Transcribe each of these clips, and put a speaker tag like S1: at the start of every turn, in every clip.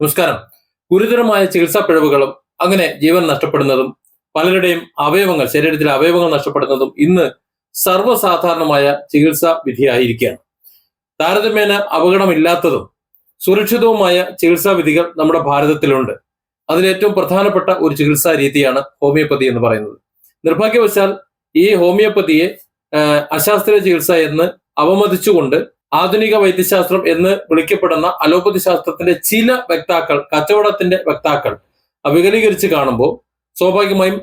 S1: നമസ്കാരം. ഗുരുതരമായ ചികിത്സാ പിഴവുകളും അങ്ങനെ ജീവൻ നഷ്ടപ്പെടുന്നതും പലരുടെയും അവയവങ്ങൾ ശരീരത്തിലെ അവയവങ്ങൾ നഷ്ടപ്പെടുന്നതും ഇന്ന് സർവസാധാരണമായ ചികിത്സാ വിധിയായിരിക്കുകയാണ്. താരതമ്യേന അപകടമില്ലാത്തതും സുരക്ഷിതവുമായ ചികിത്സാ വിധികൾ നമ്മുടെ ഭാരതത്തിലുണ്ട്. അതിലേറ്റവും പ്രധാനപ്പെട്ട ഒരു ചികിത്സാ രീതിയാണ് ഹോമിയോപ്പതി എന്ന് പറയുന്നത്. നിർഭാഗ്യവശാൽ ഈ ഹോമിയോപ്പതിയെ അശാസ്ത്രീയ ചികിത്സ എന്ന് അവമതിച്ചുകൊണ്ട് ആധുനിക വൈദ്യശാസ്ത്രം എന്ന് വിളിക്കപ്പെടുന്ന അലോപ്പതി ശാസ്ത്രത്തിന്റെ ചില വക്താക്കൾ കച്ചവടത്തിന്റെ വക്താക്കൾ വികലീകരിച്ച് കാണുമ്പോൾ സ്വാഭാവികമായും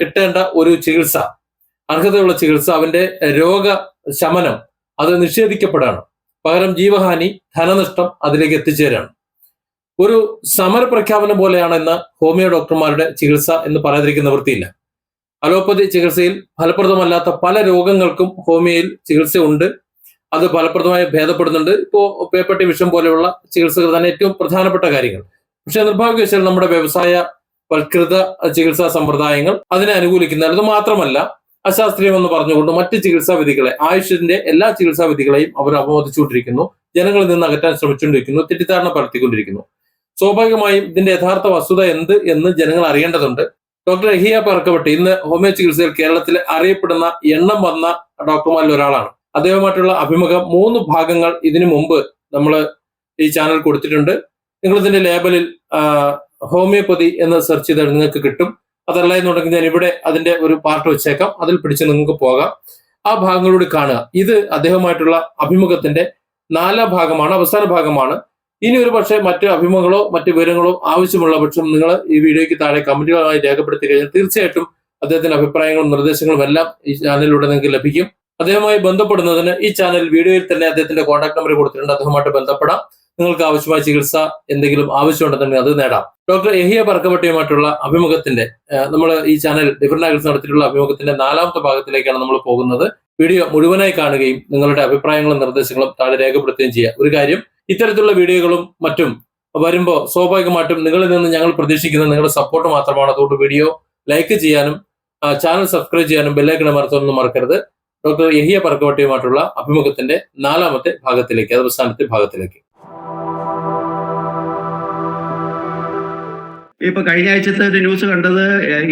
S1: കിട്ടേണ്ട ഒരു ചികിത്സ അർഹതയുള്ള ചികിത്സ അവന്റെ രോഗ ശമനം അത് നിഷേധിക്കപ്പെടാണ്. പകരം ജീവഹാനി ധനനഷ്ടം അതിലേക്ക് എത്തിച്ചേരാണ്. ഒരു സമര പ്രഖ്യാപനം പോലെയാണ് ഇന്ന് ഹോമിയോ ഡോക്ടർമാരുടെ ചികിത്സ എന്ന് പറയാതിരിക്കുന്ന വൃത്തിയില്ല അലോപ്പതി ചികിത്സയിൽ ഫലപ്രദമല്ലാത്ത പല രോഗങ്ങൾക്കും ഹോമിയോയിൽ ചികിത്സയുണ്ട്. അത് ഫലപ്രദമായി ഭേദപ്പെടുന്നുണ്ട്. ഇപ്പോ പേപ്പട്ടി വിഷം പോലെയുള്ള ചികിത്സകൾ തന്നെ ഏറ്റവും പ്രധാനപ്പെട്ട കാര്യങ്ങൾ. പക്ഷെ നിർഭാഗ്യവശാൽ നമ്മുടെ വ്യവസായ വൽകൃത ചികിത്സാ സമ്പ്രദായങ്ങൾ അതിനെ അനുകൂലിക്കുന്ന അത് മാത്രമല്ല അശാസ്ത്രീയം എന്ന് പറഞ്ഞുകൊണ്ട് മറ്റ് ചികിത്സാ വിധികളെ ആയുഷിന്റെ എല്ലാ ചികിത്സാ വിധികളെയും അവർ അവബോധിച്ചുകൊണ്ടിരിക്കുന്നു. ജനങ്ങളിൽ നിന്ന് അകറ്റാൻ ശ്രമിച്ചുകൊണ്ടിരിക്കുന്നു തെറ്റിദ്ധാരണ പരത്തിക്കൊണ്ടിരിക്കുന്നു. സ്വാഭാവികമായും ഇതിന്റെ യഥാർത്ഥ വസ്തുത എന്ത് എന്ന് ജനങ്ങൾ അറിയേണ്ടതുണ്ട്. ഡോക്ടർ എഹിയ പറക്കവട്ടി ഇന്ന് ഹോമിയോ ചികിത്സയിൽ കേരളത്തിൽ അറിയപ്പെടുന്ന എണ്ണം വന്ന ഡോക്ടർമാരിൽ ഒരാളാണ്. അദ്ദേഹവുമായിട്ടുള്ള അഭിമുഖം മൂന്ന് ഭാഗങ്ങൾ ഇതിനു മുമ്പ് നമ്മൾ ഈ ചാനൽ കൊടുത്തിട്ടുണ്ട്. നിങ്ങൾ ഇതിന്റെ ലേബലിൽ ഹോമിയോപ്പതി എന്ന് സെർച്ച് ചെയ്താൽ നിങ്ങൾക്ക് കിട്ടും. അതല്ല എന്നുണ്ടെങ്കിൽ ഞാൻ ഇവിടെ അതിന്റെ ഒരു പാർട്ട് വെച്ചേക്കാം. അതിൽ പിടിച്ച് നിങ്ങൾക്ക് പോകാം. ആ ഭാഗങ്ങളോട് കാണുക. ഇത് അദ്ദേഹവുമായിട്ടുള്ള അഭിമുഖത്തിന്റെ നാലാം ഭാഗമാണ് അവസാന ഭാഗമാണ്. ഇനി ഒരു പക്ഷേ മറ്റ് അഭിമുഖങ്ങളോ മറ്റ് വിവരങ്ങളോ ആവശ്യമുള്ള പക്ഷം നിങ്ങൾ ഈ വീഡിയോയ്ക്ക് താഴെ കമന്റുകളായി രേഖപ്പെടുത്തി കഴിഞ്ഞാൽ തീർച്ചയായിട്ടും അദ്ദേഹത്തിന്റെ അഭിപ്രായങ്ങളും നിർദ്ദേശങ്ങളും എല്ലാം ഈ ചാനലിലൂടെ നിങ്ങൾക്ക് ലഭിക്കും. അദ്ദേഹവുമായി ബന്ധപ്പെടുന്നതിന് ഈ ചാനൽ വീഡിയോയിൽ തന്നെ അദ്ദേഹത്തിന്റെ കോൺടാക്ട് നമ്പർ കൊടുത്തിട്ടുണ്ട്. അദ്ദേഹവുമായിട്ട് ബന്ധപ്പെടാം. നിങ്ങൾക്ക് ആവശ്യമായ ചികിത്സ എന്തെങ്കിലും ആവശ്യമുണ്ടെന്നുണ്ടെങ്കിൽ അത് നേടാം. ഡോക്ടർ എഹിയ പറക്കവട്ടിയുമായിട്ടുള്ള അഭിമുഖത്തിന്റെ നമ്മൾ ഈ ചാനൽ ആംഗിൾസ് നടത്തിയിട്ടുള്ള അഭിമുഖത്തിന്റെ നാലാമത്തെ ഭാഗത്തിലേക്കാണ് നമ്മൾ പോകുന്നത്. വീഡിയോ മുഴുവനായി കാണുകയും നിങ്ങളുടെ അഭിപ്രായങ്ങളും നിർദ്ദേശങ്ങളും താഴെ രേഖപ്പെടുത്തുകയും ചെയ്യുക. ഒരു കാര്യം ഇത്തരത്തിലുള്ള വീഡിയോകളും മറ്റും വരുമ്പോൾ സ്വാഭാവികമായിട്ടും നിങ്ങളിൽ നിന്ന് ഞങ്ങൾ പ്രതീക്ഷിക്കുന്ന നിങ്ങളുടെ സപ്പോർട്ട് മാത്രമാണ്. അതുകൊണ്ട് വീഡിയോ ലൈക്ക് ചെയ്യാനും ചാനൽ സബ്സ്ക്രൈബ് ചെയ്യാനും ബെല്ലൈക്കൺ മറത്തൊന്നും മറക്കരുത്. ഡോക്ടർ യഹിയ പറക്കവട്ടിയുമായിട്ടുള്ള അഭിമുഖത്തിന്റെ നാലാമത്തെ ഭാഗത്തിലേക്ക് അവസാനത്തെ ഭാഗത്തിലേക്ക്.
S2: ഇപ്പൊ കഴിഞ്ഞ ആഴ്ചത്തെ ഒരു ന്യൂസ് കണ്ടത്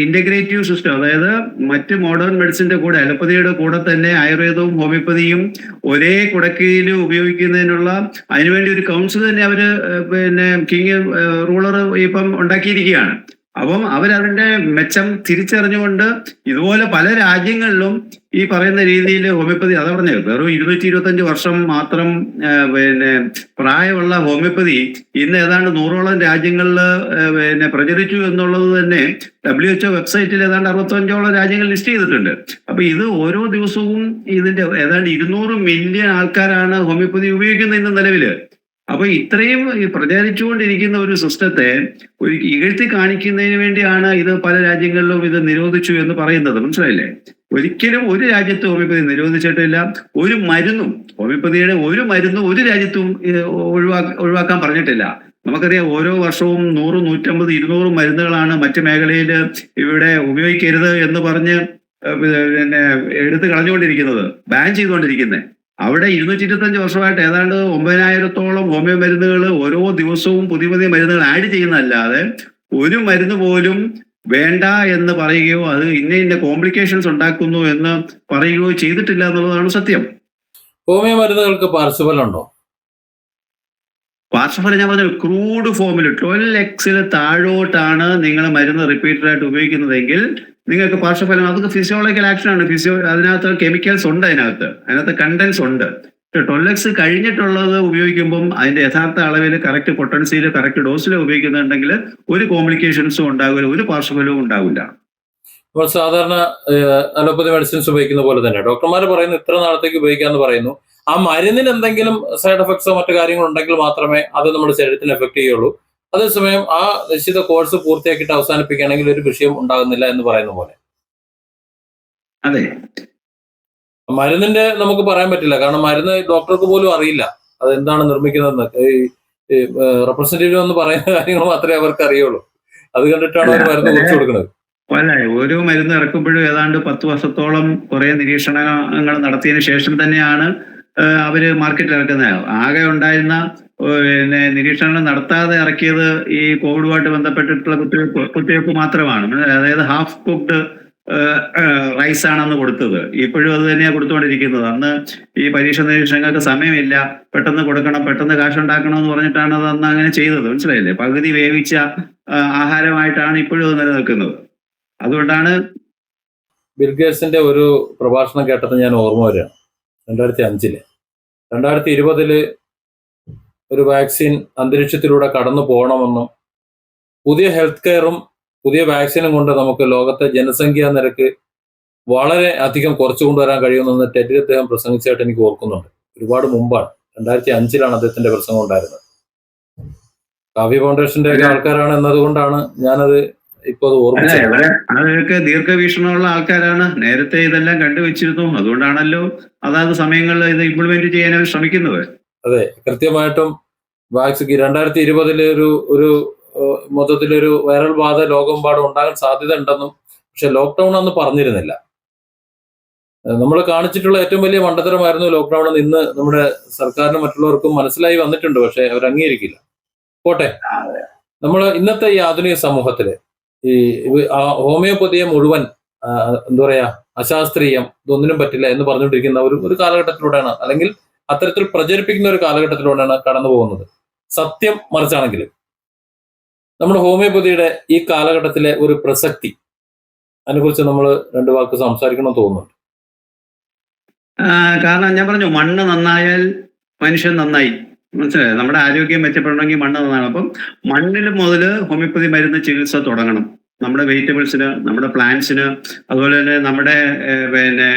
S2: ഇന്റഗ്രേറ്റീവ് സിസ്റ്റം അതായത് മറ്റ് മോഡേൺ മെഡിസിന്റെ കൂടെ അലോപ്പതിയുടെ കൂടെ തന്നെ ആയുർവേദവും ഹോമിയോപ്പതിയും ഒരേ കുടക്കീഴിൽ ഉപയോഗിക്കുന്നതിനുള്ള അതിനുവേണ്ടി ഒരു കൗൺസിൽ തന്നെ അവർ പിന്നെ കിങ് റൂളർ ഇപ്പം ഉണ്ടാക്കിയിരിക്കുകയാണ്. അപ്പം അവരതിന്റെ മെച്ചം തിരിച്ചറിഞ്ഞുകൊണ്ട് ഇതുപോലെ പല രാജ്യങ്ങളിലും ഈ പറയുന്ന രീതിയിൽ ഹോമിയോപ്പതി അതാ പറഞ്ഞത് വെറും ഇരുന്നൂറ്റി ഇരുപത്തഞ്ച് വർഷം മാത്രം പിന്നെ പ്രായമുള്ള ഹോമിയോപ്പതി ഇന്ന് ഏതാണ്ട് നൂറോളം രാജ്യങ്ങളിൽ പിന്നെ പ്രചരിച്ചു എന്നുള്ളത് തന്നെ ഡബ്ല്യു എച്ച്ഒ വെബ്സൈറ്റിൽ ഏതാണ്ട് അറുപത്തഞ്ചോളം രാജ്യങ്ങൾ ലിസ്റ്റ് ചെയ്തിട്ടുണ്ട്. അപ്പൊ ഇത് ഓരോ ദിവസവും ഇതിന്റെ ഏതാണ്ട് ഇരുന്നൂറ് മില്യൺ ആൾക്കാരാണ് ഹോമിയോപ്പതി ഉപയോഗിക്കുന്നത് ഇന്ന് നിലവിൽ. അപ്പൊ ഇത്രയും പ്രചരിച്ചുകൊണ്ടിരിക്കുന്ന ഒരു സിസ്റ്റത്തെ ഒരു ഇകഴ്ത്തി കാണിക്കുന്നതിന് വേണ്ടിയാണ് ഇത് പല രാജ്യങ്ങളിലും ഇത് നിരോധിച്ചു എന്ന് പറയുന്നത്. മനസ്സിലായില്ലേ? ഒരിക്കലും ഒരു രാജ്യത്തും ഹോമിയോപ്പതി നിരോധിച്ചിട്ടില്ല. ഒരു മരുന്നും ഹോമിയോപ്പതിയുടെ ഒരു മരുന്നും ഒരു രാജ്യത്തും ഒഴിവാ ഒഴിവാക്കാൻ പറഞ്ഞിട്ടില്ല. നമുക്കറിയാം ഓരോ വർഷവും നൂറ് നൂറ്റമ്പത് ഇരുന്നൂറ് മരുന്നുകളാണ് മറ്റ് മേഖലയിൽ ഇവിടെ ഉപയോഗിക്കരുത് എന്ന് പറഞ്ഞ് പിന്നെ എടുത്തു കളഞ്ഞുകൊണ്ടിരിക്കുന്നത് ബാൻ ചെയ്തുകൊണ്ടിരിക്കുന്നത്. അവിടെ ഇരുന്നൂറ്റി ഇരുപത്തഞ്ച് വർഷമായിട്ട് ഏതാണ്ട് ഒമ്പതിനായിരത്തോളം ഹോമിയോ മരുന്നുകൾ ഓരോ ദിവസവും പുതിയ പുതിയ മരുന്നുകൾ ആഡ് ചെയ്യുന്നതല്ലാതെ ഒരു മരുന്ന് പോലും വേണ്ട എന്ന് പറയുകയോ അത് ഇന്ന ഇന്ന കോംപ്ലിക്കേഷൻസ് ഉണ്ടാക്കുന്നു എന്ന് പറയുകയോ ചെയ്തിട്ടില്ല എന്നുള്ളതാണ് സത്യം.
S1: ഹോമിയോ മരുന്നുകൾക്ക് പാർശ്വഫലമുണ്ടോ
S2: പാർശ്വഫലം ഞാൻ പറഞ്ഞു ക്രൂഡ് ഫോമിൽ ട്വൽവ് എക്സിൽ താഴോട്ടാണ് നിങ്ങൾ മരുന്ന് റിപ്പീറ്റഡ് ആയിട്ട് ഉപയോഗിക്കുന്നതെങ്കിൽ നിങ്ങൾക്ക് പാർശ്വഫലം അതൊക്കെ ഫിസിയോളജിക്കൽ ആക്ഷൻ ആണ്. ഫിസിയോ അതിനകത്ത് കെമിക്കൽസ് ഉണ്ട് അതിനകത്ത്. അതിനകത്ത് കണ്ടൻസ് ഉണ്ട്. ടൊല്ലക്സ് കഴിഞ്ഞിട്ടുള്ളത് ഉപയോഗിക്കുമ്പം അതിന്റെ യഥാർത്ഥ അളവിൽ കറക്റ്റ് പൊട്ടൻസിയിൽ കറക്റ്റ് ഡോസിൽ ഉപയോഗിക്കുന്നുണ്ടെങ്കിൽ ഒരു കോംപ്ലിക്കേഷൻസും ഉണ്ടാവില്ല ഒരു പാർശ്വഫലവും ഉണ്ടാവില്ല.
S1: നമ്മൾ സാധാരണ അലോപ്പതി മെഡിസിൻസ് ഉപയോഗിക്കുന്ന പോലെ തന്നെ. ഡോക്ടർമാർ പറയുന്നു ഇത്ര നാളത്തേക്ക് ഉപയോഗിക്കാന്ന് പറയുന്നു. ആ മരുന്നിന് എന്തെങ്കിലും സൈഡ് എഫക്ട്സോ മറ്റു കാര്യങ്ങളോ ഉണ്ടെങ്കിൽ മാത്രമേ അത് നമ്മുടെ ശരീരത്തിന് എഫക്ട് ചെയ്യുള്ളൂ. അതേസമയം ആ നിശ്ചിത കോഴ്സ് പൂർത്തിയാക്കിയിട്ട് അവസാനിപ്പിക്കുകയാണെങ്കിൽ ഒരു വിഷയം ഉണ്ടാകുന്നില്ല എന്ന് പറയുന്ന പോലെ.
S2: അതെ.
S1: മരുന്നിന്റെ നമുക്ക് പറയാൻ പറ്റില്ല. കാരണം മരുന്ന് ഡോക്ടർക്ക് പോലും അറിയില്ല. അത് എന്താണ് നിർമ്മിക്കുന്നതെന്ന്. ഈ റെപ്രസെന്റേറ്റീവ് എന്ന് പറയുന്ന കാര്യങ്ങൾ മാത്രമേ അവർക്ക് അറിയുള്ളൂ. അത് കണ്ടിട്ടാണ് അവർ മരുന്ന് കുറിച്ച് കൊടുക്കുന്നത്.
S2: അല്ല? ഓരോ മരുന്ന് ഇറക്കുമ്പോഴും ഏതാണ്ട് പത്ത് വർഷത്തോളം കുറെ നിരീക്ഷണങ്ങൾ നടത്തിയതിനു ശേഷം തന്നെയാണ് അവർ മാർക്കറ്റിൽ ഇറക്കുന്നത്. ആകെ ഉണ്ടായിരുന്ന പിന്നെ നിരീക്ഷണങ്ങൾ നടത്താതെ ഇറക്കിയത് ഈ കോവിഡുമായിട്ട് ബന്ധപ്പെട്ടിട്ടുള്ള കുത്തിവയ്പ്പ് കുത്തിവയ്പ്പ് മാത്രമാണ്. അതായത് ഹാഫ് കുക്ഡ് റൈസ് ആണെന്ന് കൊടുത്തത്. ഇപ്പോഴും അത് തന്നെയാണ് കൊടുത്തുകൊണ്ടിരിക്കുന്നത്. അന്ന് ഈ പരീക്ഷ നിരീക്ഷണങ്ങൾക്ക് സമയമില്ല. പെട്ടെന്ന് കൊടുക്കണം പെട്ടെന്ന് കാശ് ഉണ്ടാക്കണം എന്ന് പറഞ്ഞിട്ടാണ് അത് അന്ന് അങ്ങനെ ചെയ്തത്. മനസ്സിലായില്ലേ? പകുതി വേവിച്ച ആഹാരമായിട്ടാണ് ഇപ്പോഴും അത് നിലനിൽക്കുന്നത്. അതുകൊണ്ടാണ്
S1: ബിൽഗേറ്റ്സിന്റെ ഒരു പ്രഭാഷണം കേട്ടത് ഞാൻ ഓർമ്മ വരികയാണ് രണ്ടായിരത്തി അഞ്ചിൽ. രണ്ടായിരത്തി ഇരുപതിൽ ഒരു വാക്സിൻ അന്തരീക്ഷത്തിലൂടെ കടന്നു പോകണമെന്നും പുതിയ ഹെൽത്ത് കെയറും പുതിയ വാക്സിനും കൊണ്ട് നമുക്ക് ലോകത്തെ ജനസംഖ്യാ നിരക്ക് വളരെ അധികം കുറച്ചു കൊണ്ടുവരാൻ കഴിയുമെന്ന് ടെറ്റിൽ അദ്ദേഹം പ്രസംഗിച്ചായിട്ട് എനിക്ക് ഓർക്കുന്നുണ്ട്. ഒരുപാട് മുമ്പാണ്. രണ്ടായിരത്തി അഞ്ചിലാണ് അദ്ദേഹത്തിന്റെ പ്രസംഗം ഉണ്ടായിരുന്നത്. കാവ്യ ഫൗണ്ടേഷന്റെ ഒക്കെ ആൾക്കാരാണ് എന്നതുകൊണ്ടാണ് ഞാനത് ഇപ്പൊ അത് ഓർമ്മിച്ചത്.
S2: അതൊക്കെ ദീർഘവീക്ഷണമുള്ള ആൾക്കാരാണ്. നേരത്തെ ഇതെല്ലാം കണ്ടുവച്ചിരുന്നു. അതുകൊണ്ടാണല്ലോ അതാത് സമയങ്ങളിൽ ഇത് ഇംപ്ലിമെന്റ് ചെയ്യാൻ അവർ ശ്രമിക്കുന്നത്.
S1: അതെ കൃത്യമായിട്ടും വാക്സിൻ രണ്ടായിരത്തി ഇരുപതിൽ ഒരു ഒരു മൊത്തത്തിലൊരു വൈറൽ ബാധ ലോകമെമ്പാടും ഉണ്ടാകാൻ സാധ്യത ഉണ്ടെന്നും പക്ഷെ ലോക്ക്ഡൌൺ അന്ന് പറഞ്ഞിരുന്നില്ല. നമ്മൾ കാണിച്ചിട്ടുള്ള ഏറ്റവും വലിയ മണ്ടത്തരമായിരുന്നു ലോക്ക്ഡൌൺ എന്ന് ഇന്ന് നമ്മുടെ സർക്കാരിനും മറ്റുള്ളവർക്കും മനസ്സിലായി വന്നിട്ടുണ്ട് പക്ഷെ അവർ അംഗീകരിക്കില്ല. പോട്ടെ. നമ്മൾ ഇന്നത്തെ ഈ ആധുനിക സമൂഹത്തിൽ ഈ ഹോമിയോപ്പതിയെ മുഴുവൻ എന്താ പറയാ അശാസ്ത്രീയം ഇതൊന്നിനും പറ്റില്ല എന്ന് പറഞ്ഞുകൊണ്ടിരിക്കുന്ന ഒരു ഒരു കാലഘട്ടത്തിലൂടെയാണ്. അല്ലെങ്കിൽ അത്തരത്തിൽ പ്രചരിപ്പിക്കുന്ന ഒരു കാലഘട്ടത്തിലൂടെയാണ് കടന്നു പോകുന്നത്. സത്യം മറിച്ചാണെങ്കിലും നമ്മുടെ ഹോമിയോപ്പതിയുടെ ഈ കാലഘട്ടത്തിലെ ഒരു പ്രസക്തി അതിനെക്കുറിച്ച് നമ്മൾ രണ്ട് വാക്ക് സംസാരിക്കണം തോന്നുന്നു
S2: ആ, കാരണം ഞാൻ പറഞ്ഞു മണ്ണ് നന്നായാൽ മനുഷ്യൻ നന്നായി. മനസ്സിലായോ? നമ്മുടെ ആരോഗ്യം മെച്ചപ്പെടണമെങ്കിൽ മണ്ണ് നന്നാണ് അപ്പം മണ്ണിൽ മുതൽ ഹോമിയോപ്പതി മരുന്ന് ചികിത്സ തുടങ്ങണം. നമ്മുടെ വെജിറ്റബിൾസിന് നമ്മുടെ പ്ലാന്റ്സിന് അതുപോലെ തന്നെ നമ്മുടെ പിന്നെ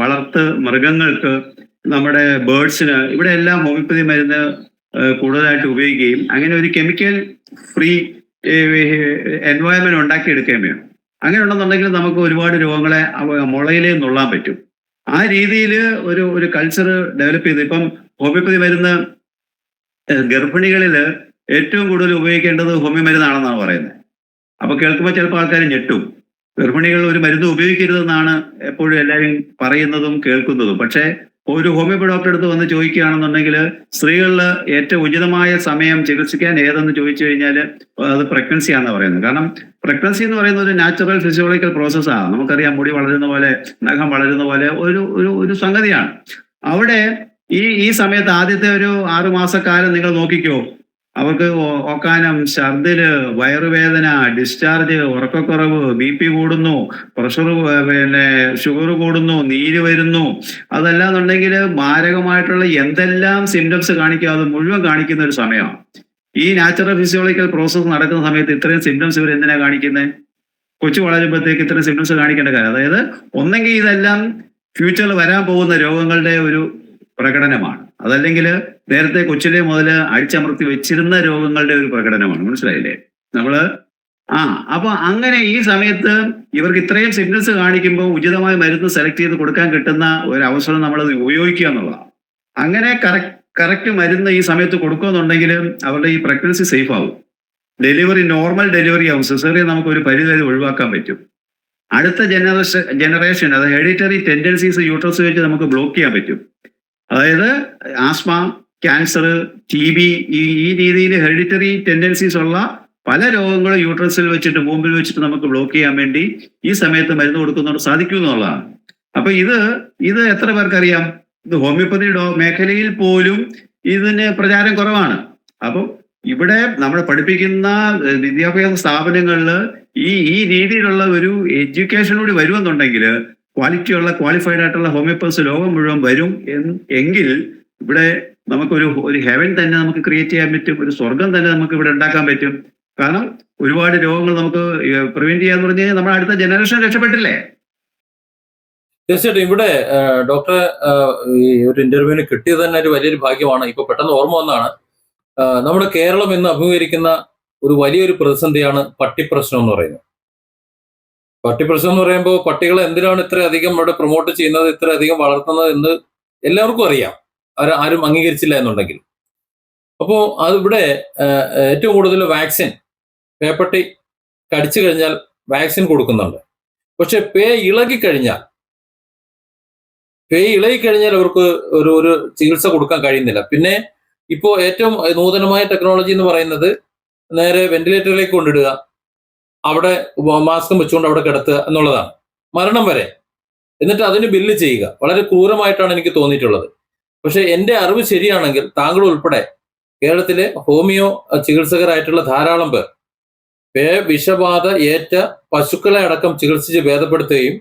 S2: വളർത്ത് മൃഗങ്ങൾക്ക് നമ്മുടെ ബേർഡ്സിന് ഇവിടെ എല്ലാം ഹോമിയോപ്പതി മരുന്ന് കൂടുതലായിട്ട് ഉപയോഗിക്കുകയും അങ്ങനെ ഒരു കെമിക്കൽ ഫ്രീ എൻവയോൺമെന്റ് ഉണ്ടാക്കിയെടുക്കുകയും വേണം. അങ്ങനെ ഉണ്ടെന്നുണ്ടെങ്കിൽ നമുക്ക് ഒരുപാട് രോഗങ്ങളെ മുളയിലേ നുള്ളാൻ പറ്റും. ആ രീതിയിൽ ഒരു ഒരു കൾച്ചർ ഡെവലപ്പ് ചെയ്ത് ഇപ്പം ഹോമിയോപ്പതി മരുന്ന് ഗർഭിണികളിൽ ഏറ്റവും കൂടുതൽ ഉപയോഗിക്കേണ്ടത് ഹോമിയോ മരുന്നാണെന്നാണ് പറയുന്നത്. അപ്പൊ കേൾക്കുമ്പോൾ ചിലപ്പോൾ ആൾക്കാർ ഞെട്ടും. ഗർഭിണികൾ ഒരു മരുന്ന് ഉപയോഗിക്കരുതെന്നാണ് എപ്പോഴും എല്ലാവരും പറയുന്നതും കേൾക്കുന്നതും. പക്ഷേ ഒരു ഹോമിയോപ്പതി ഡോക്ടറെ അടുത്ത് വന്ന് ചോദിക്കുകയാണെന്നുണ്ടെങ്കിൽ സ്ത്രീകളിൽ ഏറ്റവും ഉചിതമായ സമയം ചികിത്സിക്കാൻ ഏതെന്ന് ചോദിച്ചു കഴിഞ്ഞാൽ അത് പ്രഗ്നൻസി ആണെന്ന് പറയുന്നത്. കാരണം പ്രഗ്നൻസി എന്ന് പറയുന്നത് ഒരു നാച്ചുറൽ ഫിസിയോളജിക്കൽ പ്രോസസ്സാണ് നമുക്കറിയാം മുടി വളരുന്ന പോലെ നഖം വളരുന്ന പോലെ ഒരു ഒരു ഒരു സംഗതിയാണ്. അവിടെ ഈ ഈ സമയത്ത് ആദ്യത്തെ ഒരു ആറുമാസക്കാലം നിങ്ങൾ നോക്കിക്കോ. അവർക്ക് ഓക്കാനം ഛർദിൽ വയറുവേദന ഡിസ്ചാർജ് ഉറക്കക്കുറവ് ബി പി കൂടുന്നു പ്രഷർ പിന്നെ ഷുഗർ കൂടുന്നു നീര് വരുന്നു. അതല്ലാന്നുണ്ടെങ്കിൽ മാരകമായിട്ടുള്ള എന്തെല്ലാം സിംറ്റംസ് കാണിക്കുക അത് മുഴുവൻ കാണിക്കുന്ന ഒരു സമയമാണ്. ഈ നാച്ചുറൽ ഫിസിയോളജിക്കൽ പ്രോസസ്സ് നടക്കുന്ന സമയത്ത് ഇത്രയും സിംറ്റംസ് ഇവർ എന്തിനാ കാണിക്കുന്നത് കൊച്ചു വളരുമ്പോഴത്തേക്ക് ഇത്രയും സിംറ്റംസ് കാണിക്കേണ്ട കാര്യം. അതായത് ഒന്നെങ്കിൽ ഇതെല്ലാം ഫ്യൂച്ചറിൽ വരാൻ പോകുന്ന രോഗങ്ങളുടെ ഒരു പ്രകടനമാണ്. അതല്ലെങ്കിൽ നേരത്തെ കൊച്ചിലെ മുതൽ അടിച്ചമർത്തി വെച്ചിരുന്ന രോഗങ്ങളുടെ ഒരു പ്രകടനമാണ്. മനസ്സിലായില്ലേ? നമ്മൾ ആ അപ്പൊ അങ്ങനെ ഈ സമയത്ത് ഇവർക്ക് ഇത്രയും സിഗ്നൽസ് കാണിക്കുമ്പോൾ ഉചിതമായ മരുന്ന് സെലക്ട് ചെയ്ത് കൊടുക്കാൻ കിട്ടുന്ന ഒരു അവസരം നമ്മൾ ഉപയോഗിക്കുക എന്നുള്ളതാണ്. അങ്ങനെ കറക്റ്റ് മരുന്ന് ഈ സമയത്ത് കൊടുക്കുമെന്നുണ്ടെങ്കിൽ അവരുടെ ഈ പ്രഗ്നൻസി സേഫ് ആവും. ഡെലിവറി നോർമൽ ഡെലിവറി ആവും. സിസേറിയൻ നമുക്ക് ഒരു പരിധി ഒഴിവാക്കാൻ പറ്റും. അടുത്ത ജനറേഷൻ ജനറേഷൻ അത് ഹെഡിറ്ററി ടെൻഡൻസീസ് യൂട്രസ് വെച്ച് നമുക്ക് ബ്ലോക്ക് ചെയ്യാൻ പറ്റും. അതായത് ആസ്മ ക്യാൻസർ ടി ബി ഈ ഈ രീതിയിൽ ഹെറിഡിറ്ററി ടെൻഡൻസീസ് ഉള്ള പല രോഗങ്ങളും യൂട്രസിൽ വെച്ചിട്ട് മൂമ്പിൽ വെച്ചിട്ട് നമുക്ക് ബ്ലോക്ക് ചെയ്യാൻ വേണ്ടി ഈ സമയത്ത് മരുന്ന് കൊടുക്കുന്നതുകൊണ്ട് സാധിക്കും എന്നുള്ളതാണ്. അപ്പൊ ഇത് ഇത് എത്ര പേർക്കറിയാം? ഇത് ഹോമിയോപ്പതി മേഖലയിൽ പോലും ഇതിന് പ്രചാരം കുറവാണ്. അപ്പം ഇവിടെ നമ്മളെ പഠിപ്പിക്കുന്ന വിദ്യാഭ്യാസ സ്ഥാപനങ്ങളിൽ ഈ ഈ രീതിയിലുള്ള ഒരു എഡ്യൂക്കേഷൻ കൂടി വരുമെന്നുണ്ടെങ്കിൽ ക്വാളിറ്റിയുള്ള ക്വാളിഫൈഡ് ആയിട്ടുള്ള ഹോമിയോപ്പത്സ് ലോകം മുഴുവൻ വരും എന്ന് എങ്കിൽ ഇവിടെ നമുക്കൊരു ഒരു ഹെവൻ തന്നെ നമുക്ക് ക്രിയേറ്റ് ചെയ്യാൻ പറ്റും ഒരു സ്വർഗം തന്നെ നമുക്ക് ഇവിടെ ഉണ്ടാക്കാൻ പറ്റും. കാരണം ഒരുപാട് രോഗങ്ങൾ നമുക്ക് പ്രിവെന്റ് ചെയ്യാന്ന് പറഞ്ഞു കഴിഞ്ഞാൽ നമ്മുടെ അടുത്ത ജനറേഷൻ രക്ഷപ്പെട്ടില്ലേ?
S1: തീർച്ചയായിട്ടും. ഇവിടെ ഡോക്ടറെ ഈ ഒരു ഇന്റർവ്യൂവിന് കിട്ടിയത് തന്നെ ഒരു വലിയൊരു ഭാഗ്യമാണ്. ഇപ്പൊ പെട്ടെന്ന് ഓർമ്മ വന്നാണ്. നമ്മുടെ കേരളം ഇന്ന് അഭിമുഖീകരിക്കുന്ന ഒരു വലിയൊരു പ്രതിസന്ധിയാണ് പട്ടിപ്രശ്നം എന്ന് പറയുന്നത്. പട്ടിപ്രശ്നം എന്ന് പറയുമ്പോൾ പട്ടികളെ എന്തിനാണ് ഇത്ര അധികം ഇവിടെ പ്രൊമോട്ട് ചെയ്യുന്നത് ഇത്ര അധികം വളർത്തുന്നത് എന്ന് എല്ലാവർക്കും അറിയാം. ആരും അംഗീകരിച്ചില്ല എന്നുണ്ടെങ്കിൽ. അപ്പോൾ അതിവിടെ ഏറ്റവും കൂടുതൽ വാക്സിൻ പേപ്പട്ടി കടിച്ചു കഴിഞ്ഞാൽ വാക്സിൻ കൊടുക്കുന്നുണ്ട്. പക്ഷെ പേ ഇളകി കഴിഞ്ഞാൽ പേ ഇളകി കഴിഞ്ഞാൽ അവർക്ക് ഒരു ഒരു ചികിത്സ കൊടുക്കാൻ കഴിയുന്നില്ല. പിന്നെ ഇപ്പോൾ ഏറ്റവും നൂതനമായ ടെക്നോളജി എന്ന് പറയുന്നത് നേരെ വെന്റിലേറ്ററിലേക്ക് കൊണ്ടിടുക. അവിടെ മാസ്കും വെച്ചുകൊണ്ട് അവിടെ കിടത്തുക എന്നുള്ളതാണ്. മരണം വരെ. എന്നിട്ട് അതിന് ബില്ല് ചെയ്യുക. വളരെ ക്രൂരമായിട്ടാണ് എനിക്ക് തോന്നിയിട്ടുള്ളത്. പക്ഷേ എന്റെ അറിവ് ശരിയാണെങ്കിൽ താങ്കൾ ഉൾപ്പെടെ കേരളത്തിലെ ഹോമിയോ ചികിത്സകരായിട്ടുള്ള ധാരാളം പേർ പേ വിഷബാധ ഏറ്റ പശുക്കളെ അടക്കം ചികിത്സിച്ച് ഭേദപ്പെടുത്തുകയും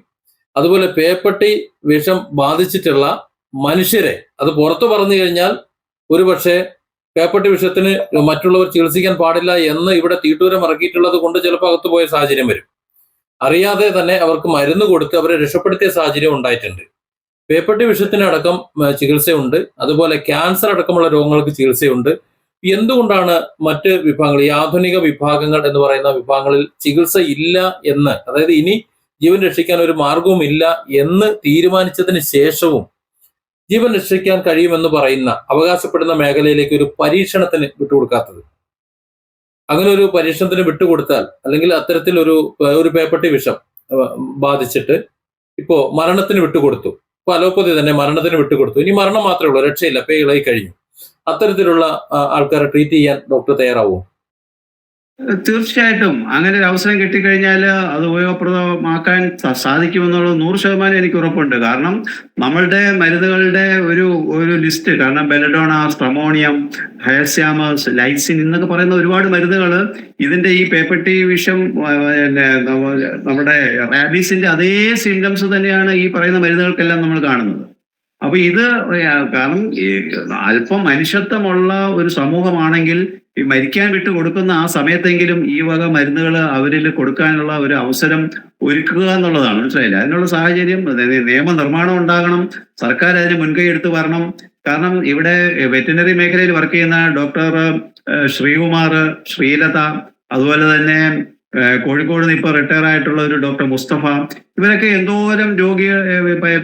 S1: അതുപോലെ പേപ്പട്ടി വിഷം ബാധിച്ചിട്ടുള്ള മനുഷ്യരെ അത് പുറത്തു പറഞ്ഞു കഴിഞ്ഞാൽ ഒരുപക്ഷെ പേപ്പട്ടി വിഷത്തിന് മറ്റുള്ളവർ ചികിത്സിക്കാൻ പാടില്ല എന്ന് ഇവിടെ തീട്ടൂരം ഇറക്കിയിട്ടുള്ളത് കൊണ്ട് ചിലപ്പോൾ അകത്ത് പോയ സാഹചര്യം വരും. അറിയാതെ തന്നെ അവർക്ക് മരുന്ന് കൊടുത്ത് അവരെ രക്ഷപ്പെടുത്തിയ സാഹചര്യം ഉണ്ടായിട്ടുണ്ട്. പേപ്പട്ടി വിഷത്തിനടക്കം ചികിത്സയുണ്ട്. അതുപോലെ ക്യാൻസർ അടക്കമുള്ള രോഗങ്ങൾക്ക് ചികിത്സയുണ്ട്. എന്തുകൊണ്ടാണ് മറ്റ് വിഭാഗങ്ങൾ ഈ ആധുനിക വിഭാഗങ്ങൾ എന്ന് പറയുന്ന വിഭാഗങ്ങളിൽ ചികിത്സ ഇല്ല എന്ന് അതായത് ഇനി ജീവൻ രക്ഷിക്കാൻ ഒരു മാർഗവും ഇല്ല എന്ന് തീരുമാനിച്ചതിന് ശേഷവും ജീവൻ രക്ഷിക്കാൻ കഴിയുമെന്ന് പറയുന്ന അവകാശപ്പെടുന്ന മേഖലയിലേക്ക് ഒരു പരീക്ഷണത്തിന് വിട്ടുകൊടുക്കാത്തത്. അങ്ങനെ ഒരു പരീക്ഷണത്തിന് വിട്ടുകൊടുത്താൽ അല്ലെങ്കിൽ അത്തരത്തിൽ ഒരു ഒരു പേപ്പട്ടി വിഷം ബാധിച്ചിട്ട് ഇപ്പോ മരണത്തിന് വിട്ടുകൊടുത്തു. ഇപ്പൊ അലോപ്പതി തന്നെ മരണത്തിന് വിട്ടുകൊടുത്തു. ഇനി മരണം മാത്രമേ ഉള്ളൂ രക്ഷയില്ല പേ ഇളകി കഴിഞ്ഞു. അത്തരത്തിലുള്ള ആൾക്കാരെ ട്രീറ്റ് ചെയ്യാൻ ഡോക്ടർ തയ്യാറാവും
S2: തീർച്ചയായിട്ടും. അങ്ങനെ ഒരു അവസരം കിട്ടിക്കഴിഞ്ഞാൽ അത് ഉപയോഗപ്രദമാക്കാൻ സാധിക്കുമെന്നുള്ളത് നൂറ് ശതമാനം എനിക്ക് ഉറപ്പുണ്ട്. കാരണം നമ്മളുടെ മരുന്നുകളുടെ ഒരു ഒരു ലിസ്റ്റ് കാരണം ബെലഡോണ സ്ട്രമോണിയം ഹയർസ്യാമസ് ലൈസിൻ എന്നൊക്കെ പറയുന്ന ഒരുപാട് മരുന്നുകൾ ഇതിന്റെ ഈ പേപ്പട്ടി വിഷം പിന്നെ നമ്മ- നമ്മുടെ റാബീസിന്റെ അതേ സിംറ്റംസ് തന്നെയാണ് ഈ പറയുന്ന മരുന്നുകൾക്കെല്ലാം നമ്മൾ കാണുന്നത്. അപ്പൊ ഇത് കാരണം അല്പം മനുഷ്യത്വമുള്ള ഒരു സമൂഹമാണെങ്കിൽ ഈ മരിക്കാൻ വിട്ടു കൊടുക്കുന്ന ആ സമയത്തെങ്കിലും ഈ വക മരുന്നുകൾ അവരിൽ കൊടുക്കാനുള്ള ഒരു അവസരം ഒരുക്കുക എന്നുള്ളതാണ്. മനസ്സിലായില്ല? അതിനുള്ള സാഹചര്യം നിയമനിർമ്മാണം ഉണ്ടാകണം സർക്കാർ അതിന് മുൻകൈ എടുത്ത് വരണം. കാരണം ഇവിടെ വെറ്റിനറി മേഖലയിൽ വർക്ക് ചെയ്യുന്ന ഡോക്ടർ ശ്രീകുമാർ ശ്രീലത അതുപോലെ തന്നെ കോഴിക്കോട് നിന്ന് ഇപ്പൊ റിട്ടയർ ആയിട്ടുള്ള ഒരു ഡോക്ടർ മുസ്തഫ. ഇവരൊക്കെ എന്തോരം രോഗി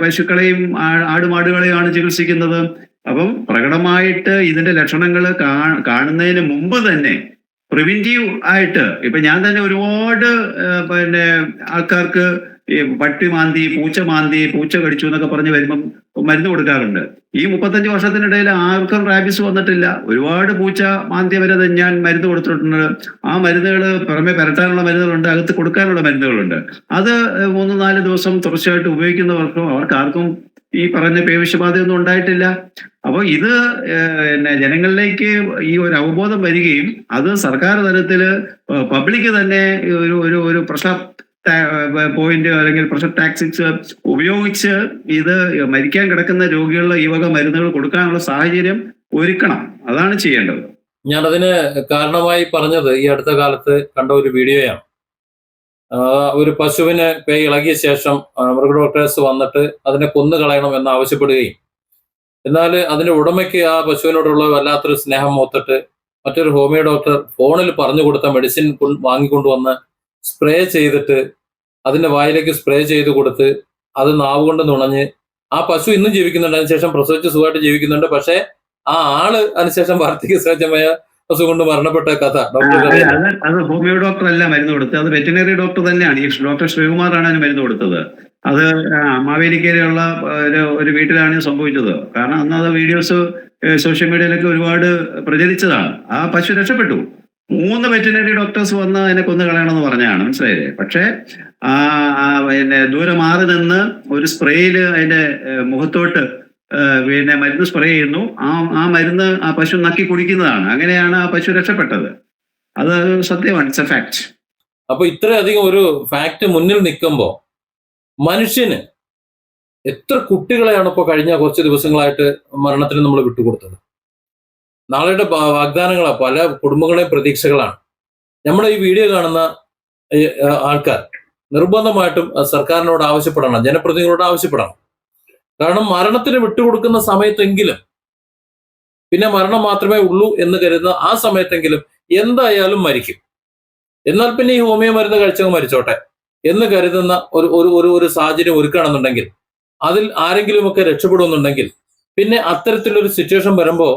S2: പശുക്കളെയും ആടുമാടുകളെയുമാണ് ചികിത്സിക്കുന്നത്. അപ്പം പ്രകടമായിട്ട് ഇതിന്റെ ലക്ഷണങ്ങൾ കാണുന്നതിന് മുമ്പ് തന്നെ പ്രിവെന്റീവ് ആയിട്ട് ഇപ്പൊ ഞാൻ തന്നെ ഒരുപാട് പിന്നെ ആൾക്കാർക്ക് ഈ പട്ടി മാന്തി പൂച്ച മാന്തി പൂച്ച കടിച്ചു എന്നൊക്കെ പറഞ്ഞ് വരുമ്പം മരുന്ന് കൊടുക്കാറുണ്ട്. ഈ മുപ്പത്തഞ്ച് വർഷത്തിനിടയിൽ ആർക്കും റാബിസ് വന്നിട്ടില്ല. ഒരുപാട് പൂച്ച മാന്തി വരെ ഞാൻ മരുന്ന് കൊടുത്തിട്ടുണ്ട്. ആ മരുന്നുകൾ പുറമെ പരട്ടാനുള്ള മരുന്നുകളുണ്ട് അകത്ത് കൊടുക്കാനുള്ള മരുന്നുകളുണ്ട്. അത് മൂന്ന് നാല് ദിവസം തുടർച്ചയായിട്ട് ഉപയോഗിക്കുന്നവർക്കും അവർക്ക് ആർക്കും ഈ പറഞ്ഞ പേവിഷബാധയൊന്നും ഉണ്ടായിട്ടില്ല. അപ്പോൾ ഇത് പിന്നെ ജനങ്ങളിലേക്ക് ഈ ഒരു അവബോധം വരികയും അത് സർക്കാർ തലത്തിൽ പബ്ലിക് തന്നെ ഒരു ഒരു ഒരു പ്രഷർ പോയിന്റ് അല്ലെങ്കിൽ പ്രഷർ ടാക്സിക്സ് ഉപയോഗിച്ച് ഇത് മരിക്കാൻ കിടക്കുന്ന രോഗികളുടെ ഈ വക മരുന്നുകൾ കൊടുക്കാനുള്ള സാഹചര്യം ഒരുക്കണം. അതാണ് ചെയ്യേണ്ടത്.
S1: ഞാൻ അതിന് കാരണമായി പറഞ്ഞത് ഈ അടുത്ത കാലത്ത് കണ്ട ഒരു വീഡിയോയാണ്. ഒരു പശുവിന് പേ ഇളകിയ ശേഷം മൃഗ ഡോക്ടേഴ്സ് വന്നിട്ട് അതിനെ കൊന്നു കളയണം എന്ന് ആവശ്യപ്പെടുകയും. എന്നാൽ അതിന്റെ ഉടമയ്ക്ക് ആ പശുവിനോടുള്ള വല്ലാത്തൊരു സ്നേഹം മൂത്തിട്ട് മറ്റൊരു ഹോമിയോ ഡോക്ടർ ഫോണിൽ പറഞ്ഞു കൊടുത്ത മെഡിസിൻ വാങ്ങിക്കൊണ്ടുവന്ന് സ്പ്രേ ചെയ്തിട്ട് അതിന്റെ വായിലേക്ക് സ്പ്രേ ചെയ്ത് കൊടുത്ത് അത് നാവ് കൊണ്ട് നുണഞ്ഞ് ആ പശു ഇന്നും ജീവിക്കുന്നുണ്ട്. അതിനുശേഷം പ്രസവിച്ച് സുഖമായിട്ട് ജീവിക്കുന്നുണ്ട്. പക്ഷേ ആ ആൾ അതിനുശേഷം വാർദ്ധക്യ സഹജമായ അസുഖം കൊണ്ട് മരണപ്പെട്ട കഥ. ഡോക്ടർ
S2: അത് ഹോമിയോ ഡോക്ടർ അല്ല മരുന്ന് കൊടുത്തത്. അത് വെറ്റിനറി ഡോക്ടർ തന്നെയാണ്. ഈ ഡോക്ടർ ശ്രീകുമാറാണ് അതിന് മരുന്ന് കൊടുത്തത്. അത് മാവേലിക്കരയുള്ള ഒരു ഒരു വീട്ടിലാണ് സംഭവിച്ചത്. കാരണം അന്ന് അത് വീഡിയോസ് സോഷ്യൽ മീഡിയയിലൊക്കെ ഒരുപാട് പ്രചരിച്ചതാണ്. ആ പശു രക്ഷപ്പെട്ടു. മൂന്ന് വെറ്റിനറി ഡോക്ടേഴ്സ് വന്ന് അതിനെ കൊന്നു കളയണമെന്ന് പറഞ്ഞാണ് മനസ്സിലായില്ലേ? പക്ഷേ ആ പിന്നെ ദൂരെ മാറി നിന്ന് ഒരു സ്പ്രേയിൽ അതിന്റെ മുഖത്തോട്ട് പിന്നെ മരുന്ന് സ്പ്രേ ചെയ്യുന്നു. ആ ആ മരുന്ന് ആ പശു നക്കി കുടിക്കുന്നതാണ്. അങ്ങനെയാണ് ആ പശു രക്ഷപ്പെട്ടത്. അത് സത്യമാണ് ഇറ്റ്സ് എ ഫാക്ട്.
S1: അപ്പൊ ഇത്രയധികം ഒരു ഫാക്ട് മുന്നിൽ നിൽക്കുമ്പോൾ മനുഷ്യന് എത്ര കുട്ടികളെയാണ് ഇപ്പോൾ കഴിഞ്ഞ കുറച്ച് ദിവസങ്ങളായിട്ട് മരണത്തിന് നമ്മൾ വിട്ടുകൊടുത്തത്? നാളെയുടെ വാഗ്ദാനങ്ങളാണ് വാഗ്ദാനങ്ങളാ പല കുടുംബങ്ങളെയും പ്രതീക്ഷകളാണ്. നമ്മുടെ ഈ വീഡിയോ കാണുന്ന ആൾക്കാർ നിർബന്ധമായിട്ടും സർക്കാരിനോട് ആവശ്യപ്പെടണം ജനപ്രതിനിധികളോട് ആവശ്യപ്പെടണം. കാരണം മരണത്തിന് വിട്ടുകൊടുക്കുന്ന സമയത്തെങ്കിലും പിന്നെ മരണം മാത്രമേ ഉള്ളൂ എന്ന് കരുതുന്ന ആ സമയത്തെങ്കിലും എന്തായാലും മരിക്കും. എന്നാൽ പിന്നെ ഈ ഹോമിയോ മരുന്ന് കഴിച്ചങ്ങ് മരിച്ചോട്ടെ എന്ന് കരുതുന്ന ഒരു ഒരു ഒരു ഒരു സാഹചര്യം ഒരുക്കുകയാണെന്നുണ്ടെങ്കിൽ അതിൽ ആരെങ്കിലുമൊക്കെ രക്ഷപ്പെടുമെന്നുണ്ടെങ്കിൽ പിന്നെ അത്തരത്തിലൊരു സിറ്റുവേഷൻ വരുമ്പോൾ